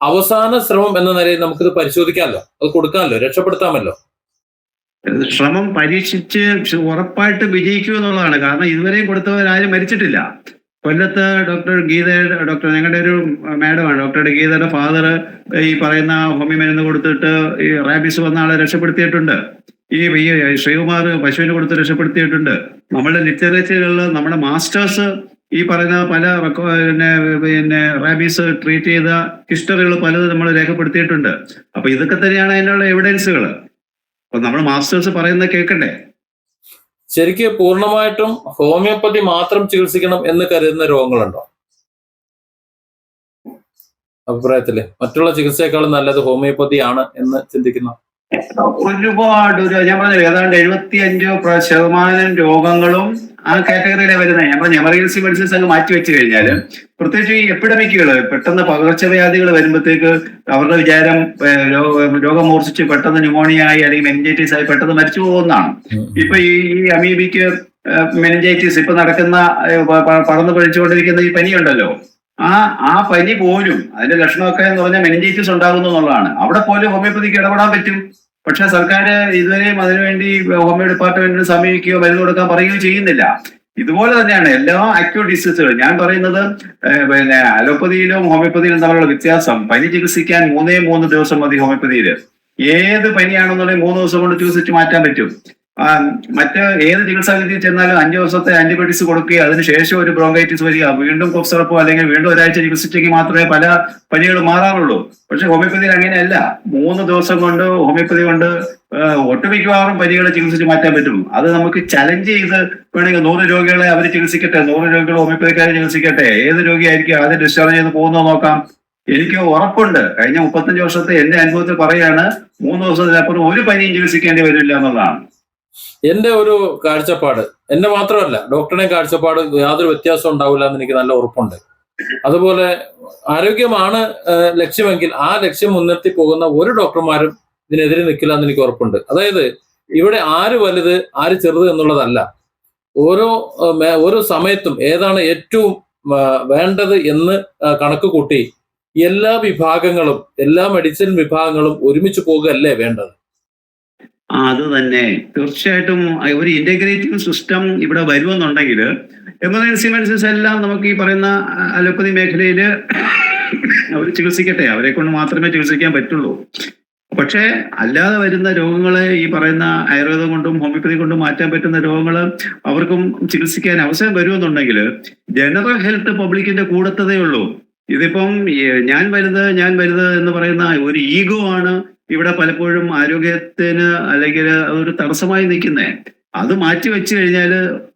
S1: അവസാന ശ്രമം എന്ന നിലയിൽ നമുക്കിത് പരിശോധിക്കാമല്ലോ. അത് കൊടുക്കാമല്ലോ രക്ഷപ്പെടുത്താമല്ലോ.
S2: ശ്രമം പരീക്ഷിച്ച് ഉറപ്പായിട്ട് വിജയിക്കൂ എന്നുള്ളതാണ്. കാരണം ഇതുവരെയും കൊടുത്തവരാരും മരിച്ചിട്ടില്ല. കൊല്ലത്ത് ഡോക്ടർ ഗീത ഡോക്ടർ ഞങ്ങളുടെ ഒരു മാഡമാണ്. ഡോക്ടറുടെ ഗീതയുടെ ഫാദർ ഈ പറയുന്ന ഹോമി മരുന്ന് കൊടുത്തിട്ട് ഈ റാബിസ് വന്ന ആളെ രക്ഷപ്പെടുത്തിയിട്ടുണ്ട്. ഈ ശ്രീകുമാർ പശുവിന് കൊടുത്ത് രക്ഷപ്പെടുത്തിയിട്ടുണ്ട്. നമ്മുടെ ലിറ്ററേച്ചറുകളിൽ നമ്മുടെ മാസ്റ്റേഴ്സ് ഈ പറയുന്ന പല പിന്നെ പിന്നെ റാബീസ് ട്രീറ്റ് ചെയ്ത ഹിസ്റ്ററികൾ പലതും നമ്മൾ രേഖപ്പെടുത്തിയിട്ടുണ്ട്. അപ്പൊ ഇതൊക്കെ തന്നെയാണ് അതിനുള്ള എവിഡൻസുകൾ അപ്പൊ നമ്മൾ മാസ്റ്റേഴ്സ് പറയുന്നത് കേൾക്കണ്ടേ?
S1: ശരിക്ക് പൂർണമായിട്ടും ഹോമിയോപ്പതി മാത്രം ചികിത്സിക്കണം എന്ന് കരുതുന്ന രോഗങ്ങളുണ്ടോ? അഭിപ്രായത്തിൽ. മറ്റുള്ള ചികിത്സയെക്കാളും നല്ലത് ഹോമിയോപ്പതി ആണ് എന്ന് ചിന്തിക്കുന്ന?
S2: ഒരുപാട് ഒരു ഞാൻ പറഞ്ഞു ഏതാണ്ട് എഴുപത്തി അഞ്ചോ ശതമാനം രോഗങ്ങളും ആ കാറ്റഗറിയിലെ വരുന്ന ഞാൻ പറഞ്ഞു എമർജൻസി മെഡിസിൻസ് അങ്ങ് മാറ്റി വെച്ച് കഴിഞ്ഞാൽ പ്രത്യേകിച്ച് ഈ എപ്പിഡമിക്കുകൾ പെട്ടെന്ന് പകർച്ചവ്യാധികൾ വരുമ്പോഴത്തേക്ക് അവരുടെ വിചാരം രോഗം മൂർച്ഛിച്ച് പെട്ടെന്ന് ന്യൂമോണിയ ആയി അല്ലെങ്കിൽ മെനിഞ്ചൈറ്റിസ് ആയി പെട്ടെന്ന് മരിച്ചു പോകുന്നതാണ്. ഇപ്പൊ ഈ ഈ അമീബിക്ക് മെനിഞ്ചൈറ്റിസ് ഇപ്പൊ നടക്കുന്ന പടർന്നു പഴിച്ചുകൊണ്ടിരിക്കുന്ന ഈ പനിയുണ്ടല്ലോ. ആ ആ പനി പോലും അതിന്റെ ലക്ഷണമൊക്കെ എന്ന് പറഞ്ഞാൽ മെനിഞ്ചൈറ്റിസ് ഉണ്ടാകുന്നു എന്നുള്ളതാണ്. അവിടെ പോലും ഹോമിയോപ്പതിക്ക് ഇടപെടാൻ പറ്റും. പക്ഷെ സർക്കാർ ഇതുവരെയും അതിനുവേണ്ടി ഹോമിയോ ഡിപ്പാർട്ട്മെന്റിന് സമീപിക്കുകയോ മരുന്ന് കൊടുക്കാൻ പറയുകയോ ചെയ്യുന്നില്ല. ഇതുപോലെ തന്നെയാണ് എല്ലാ അക്യൂട്ട് ഡിസീസുകളും ഞാൻ പറയുന്നത് പിന്നെ അലോപ്പതിയിലും ഹോമിയോപ്പതിയിലും തമ്മിലുള്ള വ്യത്യാസം. പനി ചികിത്സിക്കാൻ മൂന്നേ മൂന്ന് ദിവസം മതി ഹോമിയോപ്പതിയിൽ. ഏത് പനിയാണെന്നുണ്ടെങ്കിൽ മൂന്ന് ദിവസം കൊണ്ട് ചികിത്സിച്ച് മാറ്റാൻ പറ്റും. മറ്റ് ഏത് ചികിത്സാ രീതിയിൽ ചെന്നാലും അഞ്ച് ദിവസത്തെ ആന്റിബയോട്ടിക്സ് കൊടുക്കുകയും അതിനുശേഷം ഒരു ബ്രോങ്കൈറ്റിസ് വരിക വീണ്ടും കോഫ് സിറപ്പോ അല്ലെങ്കിൽ വീണ്ടും ഒരാഴ്ച ചികിത്സിച്ചെങ്കിൽ മാത്രമേ പല പനികൾ മാറാറുള്ളൂ. പക്ഷെ ഹോമിയോപ്പതിയിൽ അങ്ങനെയല്ല. മൂന്ന് ദിവസം കൊണ്ട് ഹോമിയോപ്പതി കൊണ്ട് ഒട്ടുമിക്കവാറും പനികൾ ചികിത്സിച്ച് മാറ്റാൻ പറ്റും. അത് നമുക്ക് ചലഞ്ച് ചെയ്ത് വേണമെങ്കിൽ നൂറ് രോഗികളെ അവർ ചികിത്സിക്കട്ടെ നൂറ് രോഗികൾ ഹോമിയോപ്പതിക്കാരെ ചികിത്സിക്കട്ടെ ഏത് രോഗിയായിരിക്കും ആദ്യം ഡിസ്ചാർജ് ചെയ്ത് പോകുന്നത് നോക്കാം. എനിക്ക് ഉറപ്പുണ്ട്. കഴിഞ്ഞ മുപ്പത്തഞ്ച് വർഷത്തെ എന്റെ അനുഭവത്തിൽ പറയാണ് മൂന്ന് ദിവസത്തിനപ്പുറം ഒരു പനിയും ചികിത്സിക്കേണ്ടി വരില്ല എന്നുള്ളതാണ്.
S1: എന്റെ ഒരു കാഴ്ചപ്പാട് എന്നെ മാത്രമല്ല ഡോക്ടറിനെ കാഴ്ചപ്പാട് യാതൊരു വ്യത്യാസം ഉണ്ടാവില്ല എന്ന് എനിക്ക് നല്ല ഉറപ്പുണ്ട്. അതുപോലെ ആരോഗ്യമാണ് ലക്ഷ്യമെങ്കിൽ ആ ലക്ഷ്യം മുൻനിർത്തി പോകുന്ന ഒരു ഡോക്ടർമാരും ഇതിനെതിരെ നിൽക്കില്ല എന്ന് എനിക്ക് ഉറപ്പുണ്ട്. അതായത് ഇവിടെ ആര് വലുത് ആര് ചെറുത് എന്നുള്ളതല്ല. ഓരോ ഓരോ സമയത്തും ഏതാണ് ഏറ്റവും വേണ്ടത് എന്ന് കണക്ക് കൂട്ടി എല്ലാ വിഭാഗങ്ങളും എല്ലാ മെഡിസിൻ വിഭാഗങ്ങളും ഒരുമിച്ച് പോകുകയല്ലേ വേണ്ടത്?
S2: അത് തന്നെ. തീർച്ചയായിട്ടും ഒരു ഇന്റഗ്രേറ്റീവ് സിസ്റ്റം ഇവിടെ വരുമെന്നുണ്ടെങ്കിൽ എമർജൻസി മെഡിസിൻസ് എല്ലാം നമുക്ക് ഈ പറയുന്ന അലോപ്പതി മേഖലയിൽ അവർ ചികിത്സിക്കട്ടെ. അവരെ കൊണ്ട് മാത്രമേ ചികിത്സിക്കാൻ പറ്റുള്ളൂ. പക്ഷേ അല്ലാതെ വരുന്ന രോഗങ്ങളെ ഈ പറയുന്ന ആയുർവേദം കൊണ്ടും ഹോമിയോപ്പതി കൊണ്ടും മാറ്റാൻ പറ്റുന്ന രോഗങ്ങൾ അവർക്കും ചികിത്സിക്കാൻ അവസരം വരുമെന്നുണ്ടെങ്കിൽ ജനറൽ ഹെൽത്ത് പബ്ലിക്കിന്റെ കൂടത്തതേ ഉള്ളൂ. ഇതിപ്പം ഞാൻ വലുത് ഞാൻ വലുത് എന്ന് പറയുന്ന ഒരു ഈഗോ ആണ് ഇവിടെ പലപ്പോഴും ആരോഗ്യത്തിന് അല്ലെങ്കിൽ ഒരു തടസ്സമായി നിൽക്കുന്നേ. അത് മാറ്റി വെച്ച് കഴിഞ്ഞാൽ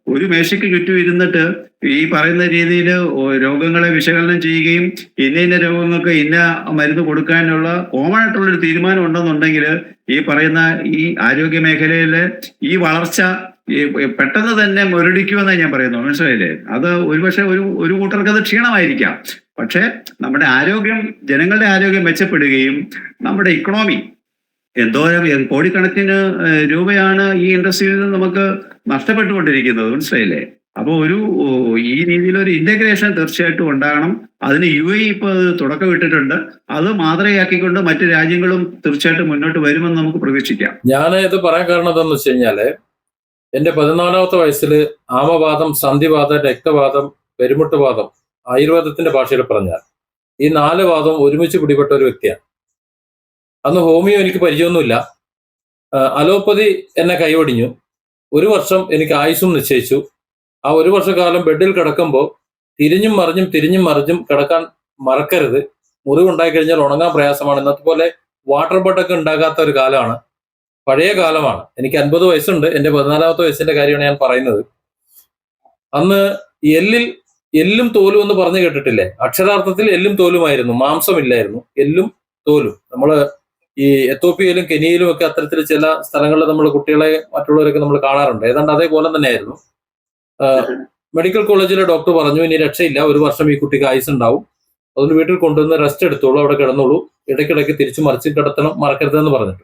S2: ഒരു മേശയ്ക്ക് ചുറ്റും ഇരുന്നിട്ട് ഈ പറയുന്ന രീതിയിൽ രോഗങ്ങളെ വിശകലനം ചെയ്യുകയും ഇന്ന ഇന്ന രോഗങ്ങൾക്ക് ഇന്ന മരുന്ന് കൊടുക്കാനുള്ള കോമൺ ആയിട്ടുള്ള ഒരു തീരുമാനം ഉണ്ടെന്നുണ്ടെങ്കിൽ ഈ പറയുന്ന ഈ ആരോഗ്യ മേഖലയിലെ ഈ വളർച്ച പെട്ടെന്ന് തന്നെ മുരടിക്കുമെന്നാണ് ഞാൻ പറയുന്നത്. മനസ്സിലായില്ലേ? അത് ഒരുപക്ഷെ ഒരു ഒരു കൂട്ടർക്ക് അത് ക്ഷീണമായിരിക്കാം. പക്ഷേ നമ്മുടെ ആരോഗ്യം ജനങ്ങളുടെ ആരോഗ്യം മെച്ചപ്പെടുകയും നമ്മുടെ ഇക്കണോമി എന്തോരം കോടിക്കണക്കിന് രൂപയാണ് ഈ ഇൻഡസ്ട്രിയിൽ നിന്ന് നമുക്ക് നഷ്ടപ്പെട്ടുകൊണ്ടിരിക്കുന്നത്. മനസ്സിലായില്ലേ? അപ്പോൾ ഒരു ഈ രീതിയിൽ ഒരു ഇന്റഗ്രേഷൻ തീർച്ചയായിട്ടും ഉണ്ടാകണം. അതിന് യു എ ഇപ്പോൾ അത് തുടക്കമിട്ടിട്ടുണ്ട്. അത് മാതൃകയാക്കിക്കൊണ്ട് മറ്റു രാജ്യങ്ങളും തീർച്ചയായിട്ടും മുന്നോട്ട് വരുമെന്ന് നമുക്ക് പ്രതീക്ഷിക്കാം.
S1: ഞാൻ ഇത് പറയാൻ കാരണം എന്താണെന്ന് വെച്ച് കഴിഞ്ഞാൽ എന്റെ പതിനാലാമത്തെ വയസ്സിൽ ആമവാദം സന്ധിവാദം രക്തവാദം പെരുമുട്ടുവാദം ആയുർവേദത്തിന്റെ ഭാഷയിൽ പറഞ്ഞാൽ ഈ നാല് വാദവും ഒരുമിച്ച് പിടിപെട്ട ഒരു വ്യക്തിയാണ്. അന്ന് ഹോമിയോ എനിക്ക് പരിചയമൊന്നുമില്ല. അലോപ്പതി എന്നെ കൈവടിഞ്ഞു. ഒരു വർഷം എനിക്ക് ആയുസ്സും നിശ്ചയിച്ചു. ആ ഒരു വർഷക്കാലം ബെഡിൽ കിടക്കുമ്പോൾ തിരിഞ്ഞും മറിഞ്ഞും തിരിഞ്ഞും മറിഞ്ഞും കിടക്കാൻ മറക്കരുത്. മുറിവുണ്ടായി കഴിഞ്ഞാൽ ഉണങ്ങാൻ പ്രയാസമാണ്. ഇന്നത്തെ പോലെ വാട്ടർ ബട്ടൊക്കെ ഉണ്ടാകാത്ത ഒരു കാലമാണ്. പഴയ കാലമാണ്. എനിക്ക് അൻപത് വയസ്സുണ്ട്. എന്റെ പതിനാലാമത്തെ വയസ്സിന്റെ കാര്യമാണ് ഞാൻ പറയുന്നത്. അന്ന് എല്ലിൽ എല്ലും തോലും എന്ന് പറഞ്ഞു കേട്ടിട്ടില്ലേ? അക്ഷരാർത്ഥത്തിൽ എല്ലും തോലുമായിരുന്നു. മാംസമില്ലായിരുന്നു. എല്ലും തോലും. നമ്മൾ ഈ എത്തോപ്യയിലും കെനിയയിലും ഒക്കെ അത്തരത്തിൽ ചില സ്ഥലങ്ങളിൽ നമ്മൾ കുട്ടികളെ മറ്റുള്ളവരൊക്കെ നമ്മൾ കാണാറുണ്ട്. ഏതാണ്ട് അതേപോലെ തന്നെയായിരുന്നു. മെഡിക്കൽ കോളേജിലെ ഡോക്ടർ പറഞ്ഞു ഇനി രക്ഷയില്ല. ഒരു വർഷം ഈ കുട്ടിക്ക് ആയുസ് ഉണ്ടാവും. അതുകൊണ്ട് വീട്ടിൽ കൊണ്ടുവന്ന് റെസ്റ്റ് എടുത്തോളൂ. അവിടെ കിടന്നോളൂ. ഇടയ്ക്കിടയ്ക്ക് തിരിച്ചു മറിച്ച് കിടത്തണം. മറക്കരുതെന്ന് പറഞ്ഞിട്ട്.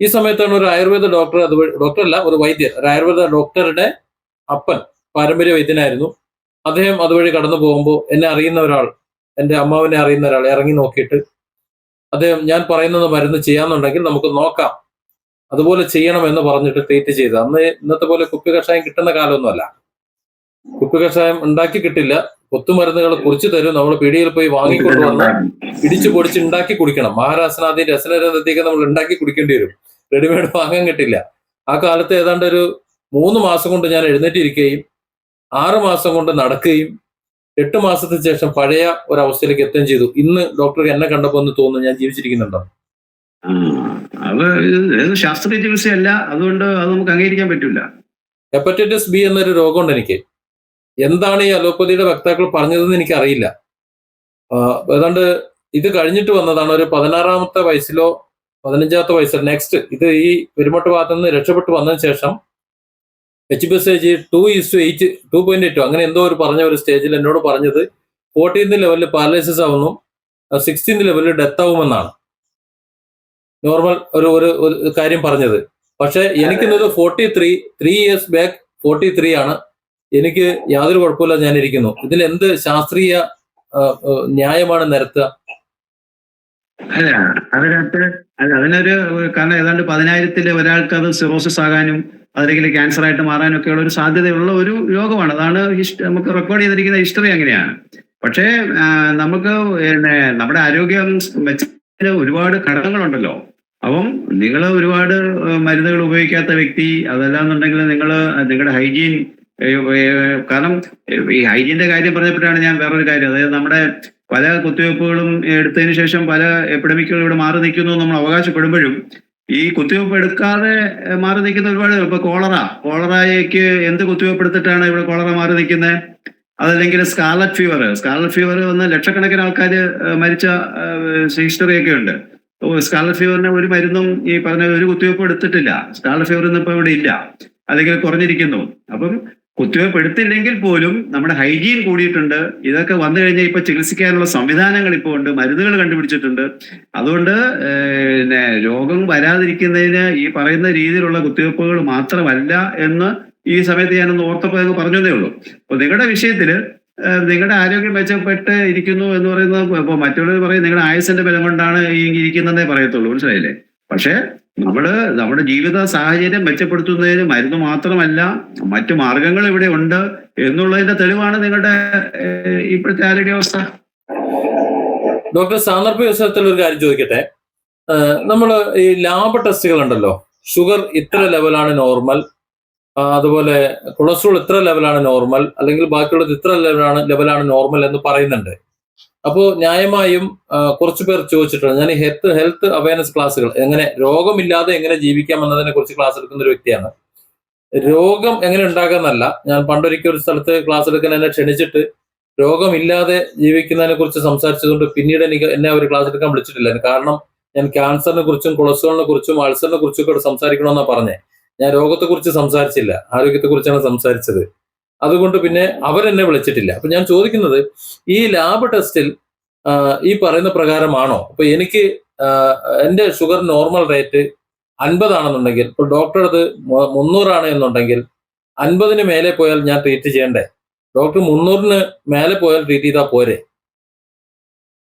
S1: ഈ സമയത്താണ് ഒരു ആയുർവേദ ഡോക്ടർ അത് ഡോക്ടർ അല്ല ഒരു വൈദ്യർ ഒരു ആയുർവേദ ഡോക്ടറുടെ അപ്പൻ പാരമ്പര്യ വൈദ്യനായിരുന്നു. അദ്ദേഹം അതുവഴി കടന്നു പോകുമ്പോൾ എന്നെ അറിയുന്ന ഒരാൾ എന്റെ അമ്മാവിനെ അറിയുന്ന ഒരാൾ ഇറങ്ങി നോക്കിയിട്ട് അദ്ദേഹം ഞാൻ പറയുന്നത് മരുന്ന് ചെയ്യാന്നുണ്ടെങ്കിൽ നമുക്ക് നോക്കാം. അതുപോലെ ചെയ്യണം എന്ന് പറഞ്ഞിട്ട് ട്രീറ്റ് ചെയ്ത്. അന്ന് ഇന്നത്തെ പോലെ കുപ്പി കഷായം കിട്ടുന്ന കാലമൊന്നുമല്ല. കുപ്പി കഷായം ഉണ്ടാക്കി കിട്ടില്ല. കൊത്തുമരുന്നുകൾ കുറിച്ച് തരും. നമ്മൾ പീടികയിൽ പോയി വാങ്ങിക്കൊണ്ടുവന്ന് ഇടിച്ചു പൊടിച്ച് ഉണ്ടാക്കി കുടിക്കണം. മഹാരാസനാദി രസനരതിയൊക്കെ നമ്മൾ ഉണ്ടാക്കി കുടിക്കേണ്ടി വരും. റെഡിമെയ്ഡ് വാങ്ങാൻ കിട്ടില്ല. ആ കാലത്ത് ഏതാണ്ട് ഒരു മൂന്ന് മാസം കൊണ്ട് ഞാൻ എഴുന്നേറ്റിരിക്കുകയും ആറ് മാസം കൊണ്ട് നടക്കുകയും എട്ട് മാസത്തിന് ശേഷം പഴയ ഒരവസ്ഥയിലേക്ക് എത്തുകയും ചെയ്തു. ഇന്ന് ഡോക്ടർ എന്നെ കണ്ടപ്പോൾ എന്ന് തോന്നുന്നു ഞാൻ ജീവിച്ചിരിക്കുന്നുണ്ടോ?
S2: അത് ശാസ്ത്രീയ ചികിത്സയല്ല. അതുകൊണ്ട് അത് നമുക്ക് അംഗീകരിക്കാൻ പറ്റില്ല.
S1: ഹെപ്പറ്റൈറ്റിസ് ബി എന്നൊരു രോഗമുണ്ട് എനിക്ക്. എന്താണ് ഈ അലോപ്പതിയുടെ വക്താക്കൾ പറഞ്ഞതെന്ന് എനിക്കറിയില്ല. അറിയില്ല ഏതാണ്ട് ഇത് കഴിഞ്ഞിട്ട് വന്നതാണ്. ഒരു പതിനാറാമത്തെ വയസ്സിലോ പതിനഞ്ചാമത്തെ വയസ്സിലോ നെക്സ്റ്റ് ഇത് ഈ പെരുമട്ട് ഭാഗത്ത് നിന്ന് രക്ഷപ്പെട്ടു വന്നതിന് ശേഷം H B S age two is two eight two point two അങ്ങനെ എന്തോ ഒരു പറഞ്ഞ ഒരു സ്റ്റേജിൽ എന്നോട് പറഞ്ഞത്. ഫോർട്ടീൻത് ലെവലിൽ പാരലൈസിസ് ആവുന്നു. സിക്സ്റ്റീൻത് ലെവലിൽ ഡെത്ത് ആവുമെന്നാണ്. നോർമൽ ഒരു ഒരു കാര്യം പറഞ്ഞത്. പക്ഷെ എനിക്കിന്നത് forty three three years back forty three ആണ്. എനിക്ക് യാതൊരു കുഴപ്പമില്ല ഞാൻ ഇരിക്കുന്നു. ഇതിൽ എന്ത് ശാസ്ത്രീയ ന്യായമാണ് നിരത്തുക?
S2: അല്ല അതിനകത്ത് അതിനൊരു കാരണം ഏതാണ്ട് പതിനായിരത്തിൽ ഒരാൾക്ക് അത് സിറോസിസ് ആകാനും അതല്ലെങ്കിൽ ക്യാൻസർ ആയിട്ട് മാറാനൊക്കെയുള്ള ഒരു സാധ്യതയുള്ള ഒരു രോഗമാണ്. അതാണ് നമുക്ക് റെക്കോർഡ് ചെയ്തിരിക്കുന്ന ഹിസ്റ്ററി അങ്ങനെയാണ്. പക്ഷേ നമുക്ക് പിന്നെ നമ്മുടെ ആരോഗ്യം മെച്ചത്തിന് ഒരുപാട് ഘടകങ്ങളുണ്ടല്ലോ. അപ്പം നിങ്ങൾ ഒരുപാട് മരുന്നുകൾ ഉപയോഗിക്കാത്ത വ്യക്തി അതല്ലാന്നുണ്ടെങ്കിൽ നിങ്ങൾ നിങ്ങളുടെ ഹൈജീൻ കാരണം ഈ ഹൈജീന്റെ കാര്യം പറഞ്ഞപ്പോഴാണ് ഞാൻ വേറൊരു കാര്യം. അതായത് നമ്മുടെ പല കുത്തിവയ്പ്പുകളും എടുത്തതിന് ശേഷം പല എപ്പിഡമിക്കുകളും ഇവിടെ മാറി നിൽക്കുന്നു നമ്മൾ അവകാശപ്പെടുമ്പോഴും ഈ കുത്തിവെപ്പ് എടുക്കാതെ മാറി നിൽക്കുന്ന ഒരുപാട് ഇപ്പൊ കോളറ. കോളറയ്ക്ക് എന്ത് കുത്തിവെപ്പ് എടുത്തിട്ടാണ് ഇവിടെ കോളറ മാറി നിൽക്കുന്നത് അതല്ലെങ്കിൽ സ്കാർലറ്റ് ഫീവർ. സ്കാർലറ്റ് ഫീവർ വന്ന് ലക്ഷക്കണക്കിന് ആൾക്കാർ മരിച്ച ഹിസ്റ്ററി ഒക്കെ ഉണ്ട്. സ്കാലറ്റ് ഫീവറിന് ഒരു മരുന്നും ഈ പറഞ്ഞ ഒരു കുത്തിവെപ്പ് എടുത്തിട്ടില്ല. സ്കാർലറ്റ് ഫീവർ ഇന്ന് ഇപ്പൊ ഇവിടെ ഇല്ല. അല്ലെങ്കിൽ കുറഞ്ഞിരിക്കുന്നു. അപ്പം കുത്തിവയ്പ്പ് എടുത്തില്ലെങ്കിൽ പോലും നമ്മുടെ ഹൈജീൻ കൂടിയിട്ടുണ്ട്. ഇതൊക്കെ വന്നു കഴിഞ്ഞാൽ ഇപ്പൊ ചികിത്സിക്കാനുള്ള സംവിധാനങ്ങൾ ഇപ്പോൾ ഉണ്ട്. മരുന്നുകൾ കണ്ടുപിടിച്ചിട്ടുണ്ട്. അതുകൊണ്ട് പിന്നെ രോഗം വരാതിരിക്കുന്നതിന് ഈ പറയുന്ന രീതിയിലുള്ള കുത്തിവയ്പ്പുകൾ മാത്രമല്ല എന്ന് ഈ സമയത്ത് ഞാനൊന്ന് ഓർത്തപ്പോൾ എന്ന് പറഞ്ഞതേ ഉള്ളൂ. അപ്പൊ നിങ്ങളുടെ വിഷയത്തിൽ നിങ്ങളുടെ ആരോഗ്യം മെച്ചപ്പെട്ട് ഇരിക്കുന്നു എന്ന് പറയുന്നത് ഇപ്പൊ മറ്റുള്ളവർ പറയും നിങ്ങളുടെ ആയുസിന്റെ ബലം കൊണ്ടാണ് ഈ ഇരിക്കുന്നതേ പറയത്തുള്ളൂ. മനസ്സിലായില്ലേ? പക്ഷേ നമ്മൾ നമ്മുടെ ജീവിത സാഹചര്യം മെച്ചപ്പെടുത്തുന്നതിന് മരുന്ന് മാത്രമല്ല മറ്റു മാർഗങ്ങൾ ഇവിടെ ഉണ്ട് എന്നുള്ളതിന്റെ തെളിവാണ് നിങ്ങളുടെ ഇപ്പോഴത്തെ ഇപ്പോഴത്തെ ആരോഗ്യാവസ്ഥ
S1: ഡോക്ടർ സാന്ദർഭിക ഒരു കാര്യം ചോദിക്കട്ടെ. നമ്മൾ ഈ ലാബ് ടെസ്റ്റുകൾ ഉണ്ടല്ലോ. ഷുഗർ ഇത്ര ലെവലാണ് നോർമൽ. അതുപോലെ കൊളസ്ട്രോൾ ഇത്ര ലെവലാണ് നോർമൽ. അല്ലെങ്കിൽ ബാക്കിയുള്ളത് ഇത്ര ലെവലാണ് ലെവലാണ് നോർമൽ എന്ന് പറയുന്നുണ്ട്. അപ്പോൾ ന്യായമായും കുറച്ചു പേർ ചോദിച്ചിട്ടുണ്ട്. ഞാൻ ഹെൽത്ത് ഹെൽത്ത് അവയർനെസ് ക്ലാസ്സുകൾ എങ്ങനെ രോഗമില്ലാതെ എങ്ങനെ ജീവിക്കാം എന്നതിനെ കുറിച്ച് ക്ലാസ് എടുക്കുന്ന ഒരു വ്യക്തിയാണ്. രോഗം എങ്ങനെ ഉണ്ടാകാന്നല്ല ഞാൻ പണ്ടൊരിക്കൽ ഒരു സ്ഥലത്ത് ക്ലാസ് എടുക്കാൻ എന്നെ ക്ഷണിച്ചിട്ട് രോഗമില്ലാതെ ജീവിക്കുന്നതിനെ കുറിച്ച് സംസാരിച്ചതുകൊണ്ട് പിന്നീട് എനിക്ക് എന്നെ അവർ ക്ലാസ് എടുക്കാൻ വിളിച്ചിട്ടില്ല. കാരണം ഞാൻ ക്യാൻസറിനെ കുറിച്ചും കൊളസ്ട്രോളിനെ കുറിച്ചും അൾസറിനെ കുറിച്ചും ഒക്കെ സംസാരിക്കണമെന്നാണ് പറഞ്ഞേ ഞാൻ രോഗത്തെക്കുറിച്ച് സംസാരിച്ചില്ല. ആരോഗ്യത്തെക്കുറിച്ചാണ് സംസാരിച്ചത്. അതുകൊണ്ട് പിന്നെ അവരെന്നെ വിളിച്ചിട്ടില്ല. അപ്പൊ ഞാൻ ചോദിക്കുന്നത് ഈ ലാബ് ടെസ്റ്റിൽ ഈ പറയുന്ന പ്രകാരമാണോ? അപ്പൊ എനിക്ക് എന്റെ ഷുഗർ നോർമൽ റേറ്റ് അൻപതാണെന്നുണ്ടെങ്കിൽ ഇപ്പൊ ഡോക്ടർ അത് മുന്നൂറാണ് എന്നുണ്ടെങ്കിൽ അൻപതിന് മേലെ പോയാൽ ഞാൻ ട്രീറ്റ് ചെയ്യണ്ടേ? ഡോക്ടർ മുന്നൂറിന് മേലെ പോയാൽ ട്രീറ്റ് ചെയ്താൽ പോരെ?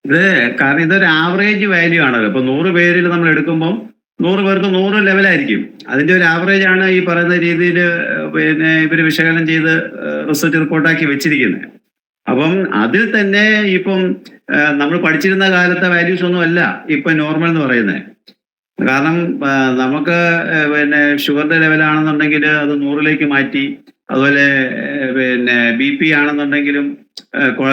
S2: ഇത് കാരണം ഇതൊരു ആവറേജ് വാല്യൂ ആണല്ലോ. ഇപ്പൊ നൂറ് പേരിൽ നമ്മൾ എടുക്കുമ്പോൾ നൂറ് പേർക്ക് നൂറ് ലെവലായിരിക്കും. അതിന്റെ ഒരു ആവറേജ് ആണ് ഈ പറയുന്ന രീതിയിൽ പിന്നെ ഇവർ വിശകലനം ചെയ്ത് റിസർച്ച് റിപ്പോർട്ടാക്കി വെച്ചിരിക്കുന്നത് അപ്പം അതിൽ തന്നെ ഇപ്പം നമ്മൾ പഠിച്ചിരുന്ന കാലത്തെ വാല്യൂസ് ഒന്നും അല്ല ഇപ്പൊ നോർമൽ എന്ന് പറയുന്നത് കാരണം നമുക്ക് പിന്നെ ഷുഗറിന്റെ ലെവലാണെന്നുണ്ടെങ്കിൽ അത് നൂറിലേക്ക് മാറ്റി അതുപോലെ പിന്നെ ബി പി ആണെന്നുണ്ടെങ്കിലും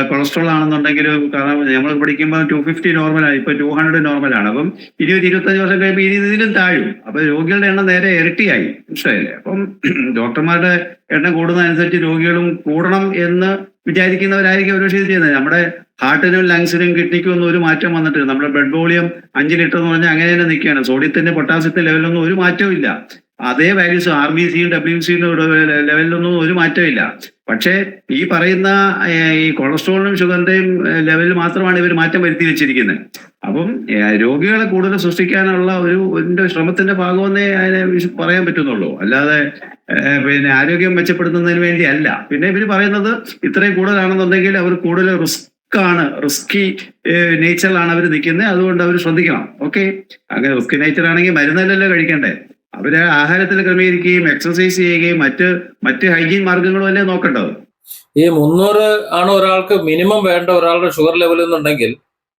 S2: കൊളസ്ട്രോൾ ആണെന്നുണ്ടെങ്കിലും കാരണം നമ്മൾ പഠിക്കുമ്പോൾ ടു ഫിഫ്റ്റി നോർമലാണ് ഇപ്പൊ ടു ഹൺഡ്രഡ് നോർമലാണ് അപ്പം ഇരുപത് ഇരുപത്തഞ്ച് വർഷം കഴിയുമ്പോൾ ഇനി ഇതിലും താഴും. അപ്പൊ രോഗികളുടെ എണ്ണം നേരെ ഇരട്ടിയായി. മനസ്സിലായില്ലേ? അപ്പം ഡോക്ടർമാരുടെ എണ്ണം കൂടുന്നതനുസരിച്ച് രോഗികളും കൂടണം എന്ന് വിചാരിക്കുന്നവരായിരിക്കും ഒരുപക്ഷെ ഇത് ചെയ്യുന്നത്. നമ്മുടെ ഹാർട്ടിനും ലങ്സിനും കിഡ്നിക്കും ഒന്നും ഒരു മാറ്റം വന്നിട്ടില്ല. നമ്മുടെ ബ്ലഡ് വോളിയം അഞ്ച് ലിറ്റർ എന്ന് പറഞ്ഞാൽ അങ്ങനെ തന്നെ നിൽക്കുകയാണ്. സോഡിയത്തിന്റെ പൊട്ടാസ്യത്തിന്റെ ലെവലൊന്നും ഒരു മാറ്റവും ഇല്ല. അതേ വാല്യൂസ് ആർ ബി സിയും ഡബ്ല്യു സിയും ലെവലിലൊന്നും ഒരു മാറ്റമില്ല പക്ഷേ ഈ പറയുന്ന ഈ കൊളസ്ട്രോളിനും ഷുഗറിന്റെയും ലെവലിൽ മാത്രമാണ് ഇവർ മാറ്റം വരുത്തി വെച്ചിരിക്കുന്നത്. അപ്പം രോഗികളെ കൂടുതൽ സൃഷ്ടിക്കാനുള്ള ഒരു ഒരു ശ്രമത്തിന്റെ ഭാഗമെന്നേ അതിനെ പറയാൻ പറ്റുന്നുള്ളൂ. അല്ലാതെ പിന്നെ ആരോഗ്യം മെച്ചപ്പെടുത്തുന്നതിന് വേണ്ടി അല്ല പിന്നെ ഇവർ പറയുന്നത് ഇത്രയും കൂടുതലാണെന്നുണ്ടെങ്കിൽ അവർ കൂടുതൽ റിസ്ക് ആണ്. റിസ്കി നേച്ചറിലാണ് അവർ നിൽക്കുന്നത്. അതുകൊണ്ട് അവർ ശ്രദ്ധിക്കണം. ഓക്കെ അങ്ങനെ റിസ്കി നേച്ചർ ആണെങ്കിൽ മരുന്നല്ലല്ലോ കഴിക്കണ്ടേ. അവർ ആഹാരത്തിൽ ക്രമീകരിക്കുകയും എക്സസൈസ് ചെയ്യുകയും മറ്റ് മറ്റ് ഹൈജീൻ മാർഗങ്ങളും അല്ലേ നോക്കേണ്ടത്?
S1: ഈ മുന്നൂറ് ആണ് ഒരാൾക്ക് മിനിമം വേണ്ട ഒരാളുടെ ഷുഗർ ലെവൽ എന്നുണ്ടെങ്കിൽ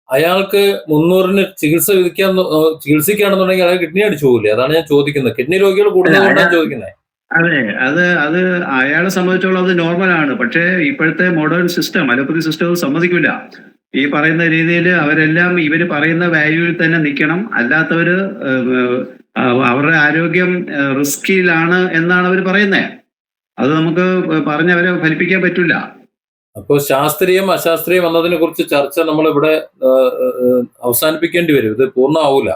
S1: അയാൾക്ക് മുന്നൂറിന് ചികിത്സ വിധിക്കാൻ ചികിത്സിക്കുകയാണെന്നുണ്ടെങ്കിൽ അയാൾ കിഡ്നി അടിച്ചു പോകില്ലേ? അതാണ് ഞാൻ ചോദിക്കുന്നത്. കിഡ്നി രോഗികൾ കൂടുതലാണ് ചോദിക്കുന്നത്.
S2: അതെ അത് അത് അയാളെ സംബന്ധിച്ചോളം അത് നോർമലാണ് പക്ഷേ ഇപ്പോഴത്തെ മോഡേൺ സിസ്റ്റം അലോപ്പതി സിസ്റ്റം അത് സമ്മതിക്കില്ല ഈ പറയുന്ന രീതിയിൽ അവരെല്ലാം ഇവർ പറയുന്ന വാല്യൂവിൽ തന്നെ നിൽക്കണം. ഏഹ്, അവരുടെ ആരോഗ്യം റിസ്കിലാണ് എന്നാണ് അവർ പറയുന്നത് അത് നമുക്ക് പറഞ്ഞ് അവരെ ഫലിപ്പിക്കാൻ പറ്റില്ല
S1: അപ്പോൾ ശാസ്ത്രീയം അശാസ്ത്രീയം എന്നതിനെ കുറിച്ച് ചർച്ച നമ്മൾ ഇവിടെ അവസാനിപ്പിക്കേണ്ടി വരും. ഇത് പൂർണമാവൂല.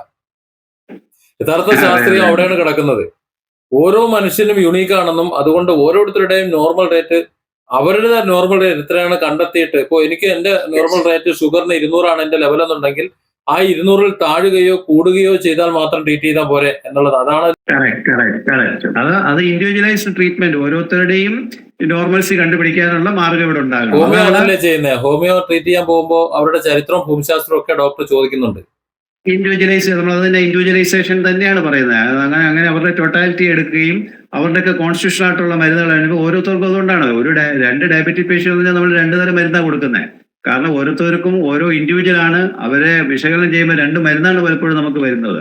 S1: യഥാർത്ഥ ശാസ്ത്രീയം അവിടെയാണ് കിടക്കുന്നത്. ഓരോ മനുഷ്യനും യുണീക്ക് ആണെന്നും അതുകൊണ്ട് ഓരോരുത്തരുടെയും നോർമൽ റേറ്റ് അവരുടെ നോർമൽ റേറ്റ് എത്രയാണ് കണ്ടെത്തിയിട്ട്? ഇപ്പോൾ എനിക്ക് എന്റെ നോർമൽ റേറ്റ് ഷുഗറിന് ഇരുന്നൂറാണ് എന്റെ ലെവൽ എന്നുണ്ടെങ്കിൽ ആ ഇരുന്നൂറിൽ താഴുകയോ കൂടുകയോ ചെയ്താൽ മാത്രം ട്രീറ്റ് ചെയ്താൽ പോരെ എന്നുള്ളത്. അതാണ്.
S2: അത് അത് ഇൻഡിവിജ്വലൈസ്ഡ് ട്രീറ്റ്മെന്റ് ഓരോരുത്തരുടെയും നോർമൽസി കണ്ടുപിടിക്കാനുള്ള മാർഗം ഇവിടെ ഉണ്ടാകും
S1: ഹോമിയോ ആണല്ലേ ചെയ്യുന്നത് ഹോമിയോ ട്രീറ്റ് ചെയ്യാൻ പോകുമ്പോൾ അവരുടെ ചരിത്രവും ഭൂമിശാസ്ത്രവും ഒക്കെ ഡോക്ടർ ചോദിക്കുന്നുണ്ട്.
S2: ഇൻഡിവിജ്വലൈസ് നമ്മൾ അതിന്റെ ഇൻഡിവിജ്വലൈസേഷൻ തന്നെയാണ് പറയുന്നത്. അങ്ങനെ അങ്ങനെ അവരുടെ ടോട്ടാലിറ്റി എടുക്കുകയും അവരുടെയൊക്കെ കോൺസ്റ്റിറ്റ്യൂഷൻ ആയിട്ടുള്ള അനുഭവം ഓരോരുത്തർക്കും അതുകൊണ്ടാണ്. ഒരു രണ്ട് ഡയബറ്റിക് പേഷ്യന്റ് നമ്മൾ രണ്ട് തരം മരുന്നാണ് കൊടുക്കുന്നത്. കാരണം ഓരോരുത്തർക്കും ഓരോ ഇൻഡിവിജ്വൽ ആണ് അവരെ വിശകലനം ചെയ്യുമ്പോൾ രണ്ട് മരുന്നാണ് പലപ്പോഴും നമുക്ക് വരുന്നത്.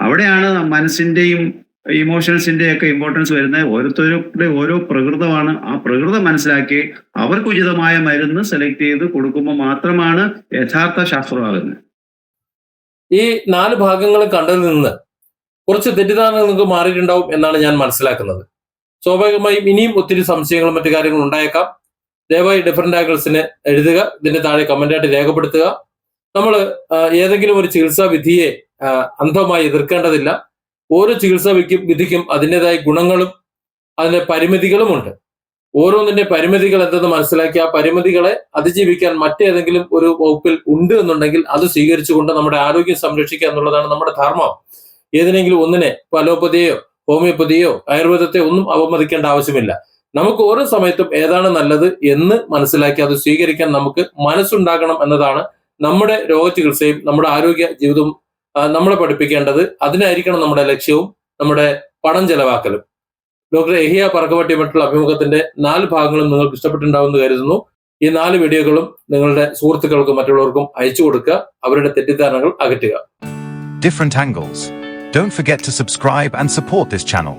S2: അവിടെയാണ് മനസ്സിന്റെയും ഇമോഷൻസിന്റെയും ഒക്കെ ഇമ്പോർട്ടൻസ് വരുന്നത്. ഓരോരുത്തരുടെ ഓരോ പ്രകൃതമാണ്. ആ പ്രകൃതം മനസ്സിലാക്കി അവർക്ക് ഉചിതമായ മരുന്ന് സെലക്ട് ചെയ്ത് കൊടുക്കുമ്പോൾ മാത്രമാണ് യഥാർത്ഥ ശാസ്ത്രമാകുന്നത്.
S1: ഈ നാല് ഭാഗങ്ങൾ കണ്ടതിൽ നിന്ന് കുറച്ച് തെറ്റിദ്ധാരണകൾ നിങ്ങൾക്ക് മാറിയിട്ടുണ്ടാവും എന്നാണ് ഞാൻ മനസ്സിലാക്കുന്നത്. സ്വാഭാവികമായും ഇനിയും ഒത്തിരി സംശയങ്ങളും മറ്റു കാര്യങ്ങളും ഉണ്ടായേക്കാം. ദയവായി ഡിഫറെന്റ് ആംഗിൾസിന് എഴുതുക ഇതിന്റെ താഴെ കമന്റായിട്ട് രേഖപ്പെടുത്തുക. നമ്മൾ ഏതെങ്കിലും ഒരു ചികിത്സാ വിധിയെ അന്ധമായി എതിർക്കേണ്ടതില്ല. ഓരോ ചികിത്സാ വിധിക്കും അതിന്റെതായ ഗുണങ്ങളും അതിന്റെ പരിമിതികളുമുണ്ട്. ഓരോന്നിന്റെ പരിമിതികൾ എന്തെന്ന് മനസ്സിലാക്കി ആ പരിമിതികളെ അതിജീവിക്കാൻ മറ്റേതെങ്കിലും ഒരു വകുപ്പിൽ ഉണ്ട് എന്നുണ്ടെങ്കിൽ അത് സ്വീകരിച്ചുകൊണ്ട് നമ്മുടെ ആരോഗ്യം സംരക്ഷിക്കുക എന്നുള്ളതാണ് നമ്മുടെ ധർമ്മം. ഏതിനെങ്കിലും ഒന്നിനെ അലോപ്പതിയെയോ അലോപ്പതിയോ ഹോമിയോപ്പതിയോ ആയുർവേദത്തെ ഒന്നും അവമതിക്കേണ്ട ആവശ്യമില്ല. നമുക്ക് ഓരോ സമയത്തും ഏതാണ് നല്ലത് എന്ന് മനസ്സിലാക്കി അത് സ്വീകരിക്കാൻ നമുക്ക് മനസ്സുണ്ടാകണം എന്നതാണ് നമ്മുടെ രോഗചികിത്സയും നമ്മുടെ ആരോഗ്യ ജീവിതവും നമ്മളെ പഠിപ്പിക്കേണ്ടത്. അതിനായിരിക്കണം നമ്മുടെ ലക്ഷ്യവും നമ്മുടെ പണം ചെലവാക്കലും. ഡോക്ടർ എഹിയ പറക്കവട്ടിയുമായിട്ടുള്ള അഭിമുഖത്തിന്റെ നാല് ഭാഗങ്ങളും നിങ്ങൾക്ക് ഇഷ്ടപ്പെട്ടിട്ടുണ്ടാവുമെന്ന് കരുതുന്നു ഈ നാല് വീഡിയോകളും നിങ്ങളുടെ സുഹൃത്തുക്കൾക്കും മറ്റുള്ളവർക്കും അയച്ചു കൊടുക്കുക അവരുടെ തെറ്റിദ്ധാരണകൾ അകറ്റുക
S3: different angles. Don't forget to subscribe and support this channel.